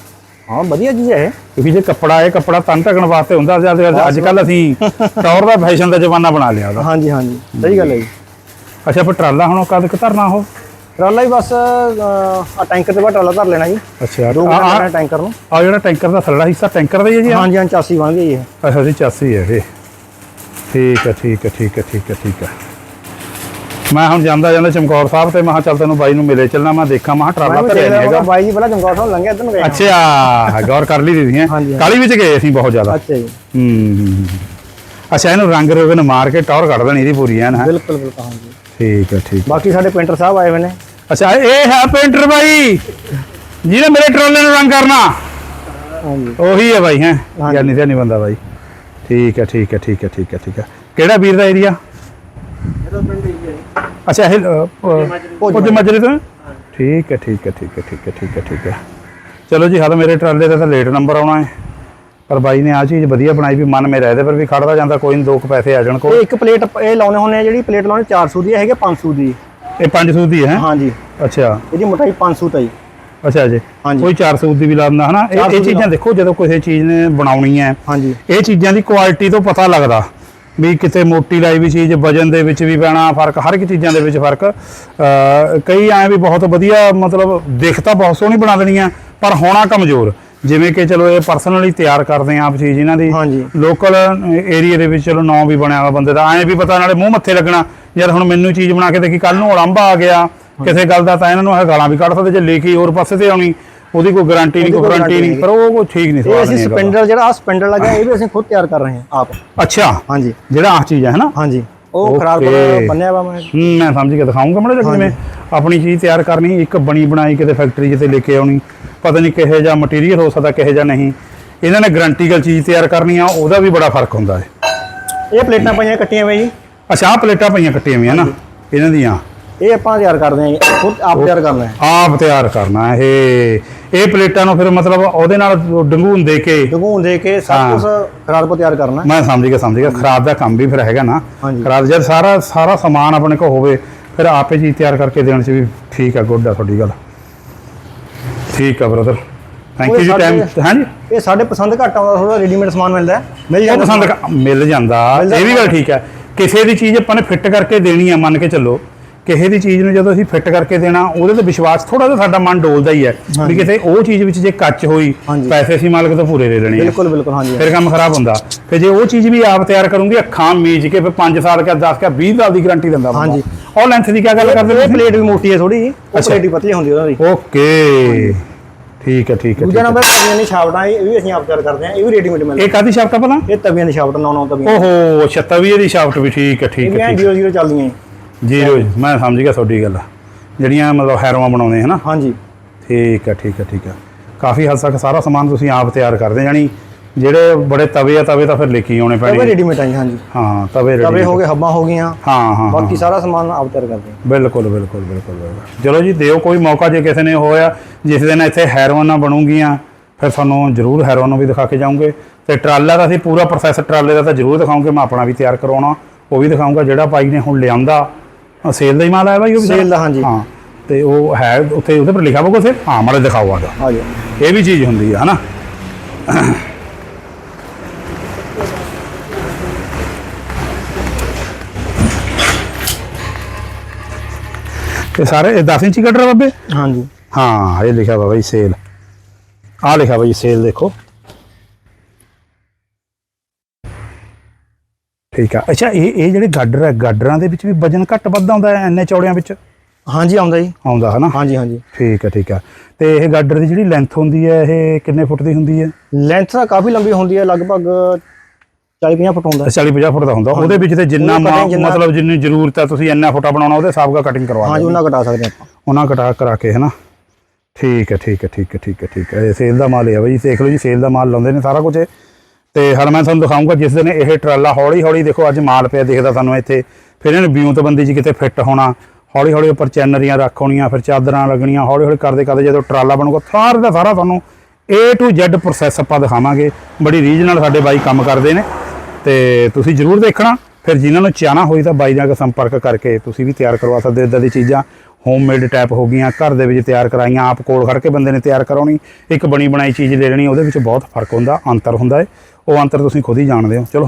ਹਾਂ ਵਧੀਆ ਚੀਜ਼ ਹੈ। ਕਿਉਂਕਿ ਜੇ ਕੱਪੜਾ ਇਹ ਕੱਪੜਾ ਤਨ ਢਕਣ ਵਾਸਤੇ ਹੁੰਦਾ ਜਦ ਅੱਜ ਕੱਲ ਅਸੀਂ ਟੌਰ ਦਾ ਫੈਸ਼ਨ ਦਾ ਜ਼ਮਾਨਾ ਬਣਾ ਲਿਆ ਉਹਦਾ। ਹਾਂਜੀ ਹਾਂਜੀ। ਸਹੀ ਗੱਲ ਹੈ ਜੀ। ਅੱਛਾ ਫਿਰ ਟਰਾਲਾ ਹੁਣ ਕਦ ਕੁ ਧਰਨਾ ਉਹ? ਟਰਾਲਾ ਹੀ ਬਸ ਆ ਟੈਂਕਰ ਤੇ ਬਾਅਦ ਟਰਾਲਾ ਧਰ ਲੈਣਾ ਜੀ। ਅੱਛਾ ਦੋ ਆ ਘੰਟੇ ਟੈਂਕਰ ਨੂੰ। ਆ ਜਿਹੜਾ ਟੈਂਕਰ ਦਾ ਥੱਲੜਾ ਹਿੱਸਾ ਟੈਂਕਰ ਦਾ ਹੀ ਹੈ ਜੀ ਆਹ? ਹਾਂਜੀ ਹਾਂ ਚਾਸੀ ਬਣ ਗਈ ਇਹ ਅੱਛਾ ਜੀ 84 ਹੈ ਇਹ। ਠੀਕ ਹੈ ਠੀਕ ਹੈ ਠੀਕ ਹੈ ਠੀਕ ਹੈ ਠੀਕ ਹੈ। ਮੈਂ ਹੁਣ ਜਾਂਦਾ ਜਾਂਦਾ ਚਮਕੌਰ ਸਾਹਿਬ ਤੇ ਮੈਂ ਕਿਹਾ ਚੱਲ ਤੈਨੂੰ ਬਾਈ ਨੂੰ ਮਿਲੇ ਚੱਲਣਾ ਮੈਂ ਦੇਖਾਂ ਮੈਂ ਕਿਹਾ ਟਰਾਲਾ ਧਰਿਆ ਨਹੀਂ ਹੈਗਾ। ਬਾਈ ਜੀ ਪਹਿਲਾਂ ਚਮਕੌਰ ਸਾਹਿਬ ਲੰਘਿਆ ਇੱਧਰ ਨੂੰ ਗਏ। ਅੱਛਾ ਗੌਰ ਕਰ ਲਈ ਦੀਦੀ ਹੈ। ਹਾਂਜੀ, ਹਾਂਜੀ। ਕਾਲੀ ਵਿੱਚ ਗਏ ਅਸੀਂ ਬਹੁਤ ਜ਼ਿਆਦਾ। ਅੱਛਾ ਜੀ। ਹੂੰ ਅੱਛਾ ਇਹਨੂੰ ਰੰਗ ਰੋਗਨ ਮਾਰ ਕੇ ਟੌਰ ਕੱਢ ਦੇਣੀ ਇਹਦੀ ਪੂਰੀ ਐਨ ਹੈ। ਬਿਲਕੁਲ ਬਿਲਕੁਲ ਹਾਂਜੀ। ਠੀਕ ਹੈ ਠੀਕ ਬਾਕੀ ਸਾਡੇ ਪੇਂਟਰ ਸਾਹਿਬ ਆਏ ਹੋਏ ਨੇ। ਅੱਛਾ ਇਹ ਹੈ ਪੇਂਟਰ ਬਾਈ ਜਿਹਨੇ ਮੇਰੇ ਟਰਾਲੇ ਨੂੰ ਰੰਗ ਕਰਨਾ ਹਾਂਜੀ ਉਹੀ ਹੈ ਬਾਈ ਹੈ। ਗਿਆਨੀ ਤੇ ਨਹੀਂ ਬੰਦਾ ਬਾਈ ਠੀਕ ਹੈ ਠੀਕ ਹੈ ਠੀਕ ਹੈ ਠੀਕ ਹੈ ਠੀਕ ਹੈ ਕਿਹੜਾ ਵੀਰ ਦਾ ਏਰੀਆ ਅੱਛਾ ਇਹ ਪੁੱਜ ਮਜਰੇ ਤੋਂ ਠੀਕ ਹੈ ਠੀਕ ਹੈ ਠੀਕ ਹੈ ਠੀਕ ਹੈ ਠੀਕ ਹੈ ਠੀਕ ਹੈ ਚਲੋ ਜੀ ਹਾਲ ਮੇਰੇ ਟਰਾਲੇ ਦਾ ਤਾਂ ਲੇਟ ਨੰਬਰ ਆਉਣਾ ਹੈ ਪਰ ਬਾਈ ਨੇ ਆ ਚੀਜ਼ ਵਧੀਆ ਬਣਾਈ ਵੀ ਮਨ ਮੇਰਾ ਇਹਦੇ ਪਰ ਵੀ ਖੜਦਾ ਜਾਂਦਾ ਕੋਈ ਨਹੀਂ ਦੋ ਕੁ ਪੈਸੇ ਆ ਜਾਣ ਕੋਲ ਇੱਕ ਪਲੇਟ ਇਹ ਲਾਉਣੇ ਹੁੰਦੇ ਆ ਜਿਹੜੀ ਪਲੇਟ ਲਾਉਣੇ 400 ਦੀ ਹੈਗੇ 500 ਦੀ ਇਹ 500 ਦੀ ਹੈ ਹਾਂਜੀ। ਅੱਛਾ। ਇਹਦੀ ਮੋਟਾਈ 500 ਤਾਂ ਜੀ। ਅੱਛਾ ਜੀ। ਕੋਈ 400 ਦੀ ਵੀ ਲਾ ਦਿੰਦਾ ਹਨਾ? ਇਹ 400 ਇਹ ਚੀਜ਼ਾਂ ਦੇਖੋ ਜਦੋਂ ਕਿਸੇ ਚੀਜ਼ ਨੇ ਬਣਾਉਣੀ ਹੈ ਹਾਂਜੀ। ਇਹ ਚੀਜ਼ਾਂ ਦੀ ਕੁਆਲਿਟੀ ਤੋਂ ਪਤਾ ਲੱਗਦਾ ਵੀ ਕਿਤੇ ਮੋਟੀ ਲਾਈ ਵੀ ਚੀਜ਼ ਵਜਨ ਦੇ ਵਿੱਚ ਵੀ ਪੈਣਾ ਫ਼ਰਕ ਹਰ ਇੱਕ ਚੀਜ਼ਾਂ ਦੇ ਵਿੱਚ ਫ਼ਰਕ। ਕਈ ਐ ਵੀ ਬਹੁਤ ਵਧੀਆ ਮਤਲਬ ਦਿਖ ਤਾਂ ਬਹੁਤ ਸੋਹਣੀ ਬਣਾ ਦੇਣੀ ਆ ਪਰ ਹੋਣਾ ਕਮਜ਼ੋਰ। ਜਿਵੇਂ ਕਿ ਚਲੋ ਇਹ ਪਰਸਨਲੀ ਤਿਆਰ ਕਰਦੇ ਆ ਆਪ ਚੀਜ਼ ਇਹਨਾਂ ਦੀ। ਲੋਕਲ ਏਰੀਆ ਦੇ ਵਿੱਚ ਚਲੋ ਨਾਂ ਵੀ ਬਣਿਆ ਹੋਇਆ ਬੰਦੇ ਦਾ ਐਂ ਵੀ ਪਤਾ ਨਾਲੇ ਮੂੰਹ ਮੱਥੇ ਲੱਗਣਾ ਯਾਰ ਹੁਣ ਮੈਨੂੰ ਚੀਜ਼ ਬਣਾ ਕੇ ਦੇਖੀ ਕੱਲ ਨੂੰ ਉਲੰਭਾ ਆ ਗਿਆ। ਕਿਸੇ ਗੱਲ ਦਾ ਤਾਂ ਇਹਨਾਂ ਨੂੰ ਇਹ ਗਾਲਾਂ ਵੀ ਕੱਢ ਸਕਦੇ ਜੇ ਲਿਖੀ ਹੋਰ ਪਾਸੇ ਤੇ ਆਉਣੀ ਉਹਦੀ ਕੋਈ ਗਾਰੰਟੀ ਨਹੀਂ ਕੋਈ ਗਾਰੰਟੀ ਨਹੀਂ ਪਰ ਉਹ ਕੋਈ ਠੀਕ ਨਹੀਂ ਇਹ ਸਵਾਲ ਅਸੀਂ। ਸਪੈਂਡਰ ਜਿਹੜਾ ਆ ਸਪੈਂਡਰ ਲੱਗਾ ਇਹ ਵੀ ਅਸੀਂ ਖੁਦ ਤਿਆਰ ਕਰ ਰਹੇ ਹਾਂ ਆਪ। ਅੱਛਾ। ਹਾਂਜੀ। ਜਿਹੜਾ ਆਹ ਚੀਜ਼ ਹੈ ਹਨਾ? ਹਾਂਜੀ। ਉਹ ਖਰਾਬ. ਬੰਨਿਆ ਵਾ ਮੈਂ। ਮੈਂ ਸਮਝ ਗਿਆ ਦਿਖਾਉਂਗਾ ਮੜਾ ਜਿਵੇਂ ਆਪਣੀ ਚੀਜ਼ ਤਿਆਰ ਕਰਨੀ ਇੱਕ ਬਣੀ ਬਣਾਈ ਕਿਤੇ ਫੈਕਟਰੀ ਜਿੱਤੇ ਲੈ ਕੇ ਆਉਣੀ। ਪਤਾ ਨਹੀਂ ਕਿਹੋ ਜਿਹਾ ਮਟੀਰੀਅਲ ਹੋ ਸਕਦਾ ਕਿਹੋ ਜਿਹਾ ਨਹੀਂ। ਇਹਨਾਂ ਨੇ ਗਰੰਟੀਕਲ ਚੀਜ਼ ਤਿਆਰ ਕਰਨੀ ਆ ਉਹਦਾ ਵੀ ਬੜਾ ਫ਼ਰਕ ਹੁੰਦਾ ਹੈ। ਇਹ ਪਲੇਟਾਂ ਪਈਆਂ ਕੱਟੀਆਂ ਜੀ। ਅੱਛਾ ਆਹ ਪਲੇਟਾਂ ਪਈਆਂ ਕੱਟੀਆਂ ਹੋਈਆਂ ਨਾ ਇਹਨਾਂ ਦੀਆਂ। ਇਹ ਆਪਾਂ ਤਿਆਰ ਕਰਦੇ ਹਾਂ ਖੁਦ ਆਪ ਤਿਆਰ ਕਰਨਾ ਹੈ। ਆਪ ਤਿਆਰ ਕਰਨਾ ਇਹ ਇਹ ਪਲੇਟਾਂ ਨੂੰ ਫਿਰ ਮਤਲਬ ਉਹਦੇ ਨਾਲ ਡੰਗੂਨ ਦੇ ਕੇ ਡਗੂਨ ਦੇ ਕੇ। ਸਭ ਕੁਝ ਖਰਾਬ ਕੋ ਤਿਆਰ ਕਰਨਾ। ਮੈਂ ਸਮਝ ਗਿਆ ਸਮਝ ਗਿਆ। ਖਰਾਬ ਦਾ ਕੰਮ ਵੀ ਫਿਰ ਹੈਗਾ ਨਾ। ਖਰਾਬ ਜਦ ਸਾਰਾ ਸਾਰਾ ਸਮਾਨ ਆਪਣੇ ਕੋਲ ਹੋਵੇ ਫਿਰ ਆਪੇ ਚੀਜ਼ ਤਿਆਰ ਕਰਕੇ ਦੇਣ ਚ ਵੀ ਠੀਕ ਆ ਗੁੱਡ ਆ ਤੁਹਾਡੀ ਗੱਲ। ਠੀਕ ਆ ਬ੍ਰਦਰ ਥੈਂਕ ਯੂ ਜੀ ਟਾਈਮ ਹਾਂਜੀ ਇਹ ਸਾਡੇ ਪਸੰਦ ਘੱਟ ਆਉਂਦਾ ਥੋੜਾ ਰੈਡੀਮੇਡ ਸਮਾਨ ਮਿਲਦਾ ਹੈ। ਮਿਲ ਜਾਂਦਾ ਪਸੰਦ ਮਿਲ ਜਾਂਦਾ ਇਹ ਵੀ ਗੱਲ। ਠੀਕ ਹੈ ਕਿਸੇ ਦੀ ਚੀਜ਼ ਆਪਾਂ ਨੇ ਫਿੱਟ ਕਰਕੇ ਦੇਣੀ ਆ ਮੰਨ ਕੇ ਚੱਲੋ ਕਿਸੇ ਦੀ ਚੀਜ਼ ਨੂੰ ਜਦੋਂ ਅਸੀਂ ਫਿੱਟ ਕਰਕੇ ਦੇਣਾ ਉਹਦੇ ਤੇ ਵਿਸ਼ਵਾਸ ਥੋੜਾ ਜਿਹਾ ਸਾਡਾ ਮਨ ਡੋਲਦਾ ਹੀ ਹੈ ਵੀ। ਕਿਤੇ ਉਹ ਚੀਜ਼ ਵਿੱਚ ਜੇ ਕੱਚ ਹੋਈ। ਪੈਸੇ ਅਸੀਂ ਮਾਲਕ ਤੋਂ ਪੂਰੇ ਲੈਣੇ ਆ ਬਿਲਕੁਲ ਬਿਲਕੁਲ ਹਾਂਜੀ ਫਿਰ ਕੰਮ ਖਰਾਬ ਹੁੰਦਾ ਫਿਰ ਜੇ ਉਹ ਚੀਜ਼ ਵੀ ਆਪ ਤਿਆਰ ਕਰੂੰਗੀ ਅੱਖਾਂ ਮੀਚ ਕੇ ਫਿਰ 5 ਸਾਲ ਕਾ 10 ਕਾ 20 ਸਾਲ ਦੀ ਗਾਰੰਟੀ ਦਿੰਦਾ। ਹਾਂਜੀ। ਉਹ ਲੈਂਥ ਦੀ ਕੀ ਗੱਲ ਕਰਦੇ ਤੁਸੀਂ ਪਲੇਟ ਵੀ ਮੋਟੀ ਹੈ ਥੋੜੀ ਜੀ ਉਹ। ਪਲੇਟ ਹੀ ਪਤਲੀ ਹੁੰਦੀ ਉਹਨਾਂ ਦੀ ਓਕੇ ਠੀਕ ਹੈ ਠੀਕ ਹੈ ਦੂਜਾ। ਨੰਬਰ ਤਵੀਆਂ ਦੀ ਛਾਪਟਾਂ ਇਹ ਵੀ ਅਸੀਂ ਆਪ ਤਿਆਰ ਕਰਦੇ ਹਾਂ ਇਹ ਵੀ ਰੈਡੀਮੇਡ ਮਿਲਦਾ ਇਹ ਕਾਦੀ ਸ਼ਾਫਟ ਆ ਪਤਾ ਇਹ ਤਵੀਆਂ ਦੀ ਛਾਪਟ ਨੌ ਨੌ ਤਵੀਆਂ। ਓਹੋ ਅੱਛਾ ਤਵੀਏ ਦੀ ਸ਼ਾਫਟ ਵੀ ਠੀਕ ਹੈ ਠੀਕ ਹੈ ਠੀਕ ਜ਼ੀਰੋ ਜ਼ੀਰੋ ਚੱਲਦੀਆਂ ਜੀ। ਜੀਰੋ ਮੈਂ ਸਮਝ ਗਿਆ ਤੁਹਾਡੀ ਗੱਲ। ਜਿਹੜੀਆਂ ਮਤਲਬ ਹੈਰੋਆਂ ਬਣਾਉਂਦੇ ਹਨਾ? ਹਾਂਜੀ। ਠੀਕ ਹੈ ਠੀਕ ਹੈ ਠੀਕ ਹੈ। ਕਾਫੀ ਹੱਦ ਤੱਕ ਸਾਰਾ ਸਮਾਨ ਤੁਸੀਂ ਆਪ ਤਿਆਰ ਕਰਦੇ ਜਾਨੀ ਜਿਹੜੇ ਬੜੇ ਤਵੇ ਆ ਤਵੇ ਤਾਂ ਫਿਰ ਲੈ ਕੇ ਆਉਣੇ ਤਵੇ ਪੈਣੇ। ਰੈਡੀਮੇਡ ਆ ਜੀ ਹਾਂਜੀ। ਹਾਂ ਤਵੇ ਤਵੇ ready ਹੋ ਗਏ ਹੱਬਾਂ ਹੋ ਗਈਆਂ। ਹਾਂ ਹਾਂ ਬਾਕੀ ਸਾਰਾ ਸਮਾਨ ਆਪ ਤਿਆਰ ਕਰਦੇ ਹਾਂ। ਬਿਲਕੁਲ ਬਿਲਕੁਲ ਬਿਲਕੁਲ ਬਿਲਕੁਲ। ਚਲੋ ਜੀ ਦਿਓ ਕੋਈ ਮੌਕਾ ਜੇ ਕਿਸੇ ਨੇ ਹੋਇਆ ਜਿਸ ਦਿਨ ਇੱਥੇ ਹੈਰੋਇਨ ਬਣੂਗੀਆਂ ਫਿਰ ਤੁਹਾਨੂੰ ਜ਼ਰੂਰ ਹੈਰੋਇਨ ਵੀ ਦਿਖਾ ਕੇ ਜਾਵਾਂਗੇ ਤੇ ਟਰਾਲਾ ਦਾ ਅਸੀਂ ਪੂਰਾ ਪ੍ਰੋਸੈਸ ਟਰਾਲੇ ਦਾ ਤਾਂ ਜ਼ਰੂਰ ਦਿਖਾਉਂਗੇ ਮੈਂ ਆਪਣਾ ਵੀ ਤਿਆਰ ਕਰਾਉਣਾ ਉਹ ਵੀ ਦਿਖਾਉਂਗਾ ਜਿਹੜਾ ਭਾਈ ਨੇ ਹੁਣ ਲਿਆਂਦਾ। ਸੇਲ ਦਾ ਹੀ ਮਾਲ ਆਇਆ ਬਾਈ ਉਹ ਵੀ? ਸਾਰਾ? Sale ਦਾ, ਹਾਂਜੀ। ਹਾਂ ਤੇ ਉਹ ਹੈ ਉੱਥੇ ਉਹਦੇ ਪਰ ਲਿਖਿਆ ਹੋਊਗਾ ਉਸੇ ਹਾਂ ਮਾੜੇ ਦਿਖਾਓ ਆਗਾ ਆ ਜਾਓ। ਇਹ ਵੀ ਚੀਜ਼ ਹੁੰਦੀ ਹੈ ਹਨਾ? ਇਹ ਸਾਰੇ ਇਹ 10 ਇੰਚੀ ਕਟਰ ਬਾਬੇ? ਹਾਂਜੀ। ਹਾਂ ਇਹ ਲਿਖਿਆ ਵਾ ਬਾਈ ਸੇਲ ਆ ਲਿਖਿਆ ਬਾਈ ਸੇਲ ਦੇਖੋ। ਠੀਕ ਆ। ਅੱਛਾ ਇਹ ਇਹ ਜਿਹੜੇ ਗਾਡਰ ਹੈ ਗਾਡਰਾਂ ਦੇ ਵਿੱਚ ਵੀ ਵਜਨ ਘੱਟ ਵੱਧ ਆਉਂਦਾ ਹੈ ਇੰਨੇ ਚੌੜਿਆਂ ਵਿੱਚ? ਹਾਂਜੀ ਆਉਂਦਾ ਜੀ। ਆਉਂਦਾ ਹਨਾ? ਹਾਂਜੀ ਹਾਂਜੀ। ਠੀਕ ਹੈ ਠੀਕ ਹੈ ਤੇ ਇਹ ਗਾਡਰ ਦੀ ਜਿਹੜੀ ਲੈਂਥ ਹੁੰਦੀ ਹੈ ਇਹ ਕਿੰਨੇ ਫੁੱਟ ਦੀ ਹੁੰਦੀ ਹੈ? ਲੈਂਥ ਤਾਂ ਕਾਫੀ ਲੰਬੀ ਹੁੰਦੀ ਹੈ ਲਗਭਗ 40-50 ਫੁੱਟ ਹੁੰਦਾ। 40 50 ਫੁੱਟ ਦਾ ਹੁੰਦਾ। ਉਹਦੇ ਵਿੱਚ ਤੇ ਜਿੰਨਾ ਮਤਲਬ ਜਿੰਨੀ ਜ਼ਰੂਰਤ ਹੈ ਤੁਸੀਂ ਇੰਨਾ ਫੁੱਟਾ ਬਣਾਉਣਾ ਉਹਦੇ ਹਿਸਾਬ ਦਾ ਕਟਿੰਗ ਕਰਵਾ ਹਾਂਜੀ ਉਹਨਾਂ ਘਟਾ ਸਕਦੇ ਆਪਾਂ। ਉਹਨਾਂ ਕਟਾ ਕਰਾ ਕੇ ਹੈ ਨਾ ਠੀਕ ਹੈ ਠੀਕ ਹੈ ਠੀਕ ਹੈ ਠੀਕ ਹੈ ਠੀਕ ਹੈ। ਇਹ ਸੇਲ ਦਾ ਮਾਲ ਹੈ ਬਾਈ। ਦੇਖ ਲਓ ਜੀ ਸੇਲ ਦਾ ਮਾਲ ਲਾਉਂਦੇ ਨੇ ਸਾਰਾ ਕੁਝ। ਤੇ ਹਰ ਮੈਂ ਤੁਹਾਨੂੰ ਦਿਖਾਊਂਗਾ ਜਿਸ ਦਿਨ ਇਹ ਟਰਾਲਾ ਹੌਲੀ ਹੌਲੀ ਦੇਖੋ ਅੱਜ ਮਾਲ ਪਿਆ ਦਿਖਦਾ ਤੁਹਾਨੂੰ ਇੱਥੇ। ਫਿਰ ਇਹਨੇ ਬਿਉਂਤਬੰਦੀ 'ਚ ਕਿਤੇ ਫਿੱਟ ਹੋਣਾ। ਹੌਲੀ ਹੌਲੀ ਉੱਪਰ ਚੈਨਰੀਆਂ ਰੱਖ ਹੋਣੀਆਂ ਫਿਰ ਚਾਦਰਾਂ ਲੱਗਣੀਆਂ। ਹੌਲੀ ਹੌਲੀ ਕਰਦੇ ਕਰਦੇ ਜਦੋਂ ਟਰਾਲਾ ਬਣੂਗਾ ਸਾਰਾ ਦਾ ਸਾਰਾ ਤੁਹਾਨੂੰ A to Z ਪ੍ਰੋਸੈਸ ਆਪਾਂ ਦਿਖਾਵਾਂਗੇ। ਬੜੀ ਰੀਝ ਨਾਲ ਸਾਡੇ ਬਾਈ ਕੰਮ ਕਰਦੇ ਨੇ। ਤੇ ਤੁਸੀਂ ਜਰੂਰ ਦੇਖਣਾ। ਫਿਰ ਜਿਨ੍ਹਾਂ ਨੂੰ ਚਾਹਨਾ ਹੋਈ ਤਾਂ ਬਾਈ ਨਾਲ ਸੰਪਰਕ ਕਰਕੇ ਤੁਸੀਂ ਵੀ ਤਿਆਰ ਕਰਵਾ ਸਕਦੇ ਹੋ ਇਦਾਂ ਦੀ ਚੀਜ਼ਾਂ। ਹੋਮਮੇਡ ਟੈਪ ਹੋ ਗਈਆਂ, ਘਰ ਦੇ ਵਿੱਚ ਤਿਆਰ ਕਰਾਈਆਂ, ਆਪ ਕੋਲ ਖੜ ਕੇ ਬੰਦੇ ਨੇ ਤਿਆਰ ਕਰਾਉਣੀ। ਇੱਕ ਬਣੀ ਬਣਾਈ ਚੀਜ਼ ਲੈ ਲੈਣੀ, ਉਹਦੇ ਵਿੱਚ ਬਹੁਤ ਫ਼ਰਕ ਹੁੰਦਾ, ਅੰਤਰ ਹੁੰਦਾ ਹੈ ਉਹ ਅੰਤਰ ਤੁਸੀਂ ਖੁਦ ਹੀ ਜਾਣਦੇ ਹੋ। ਚਲੋ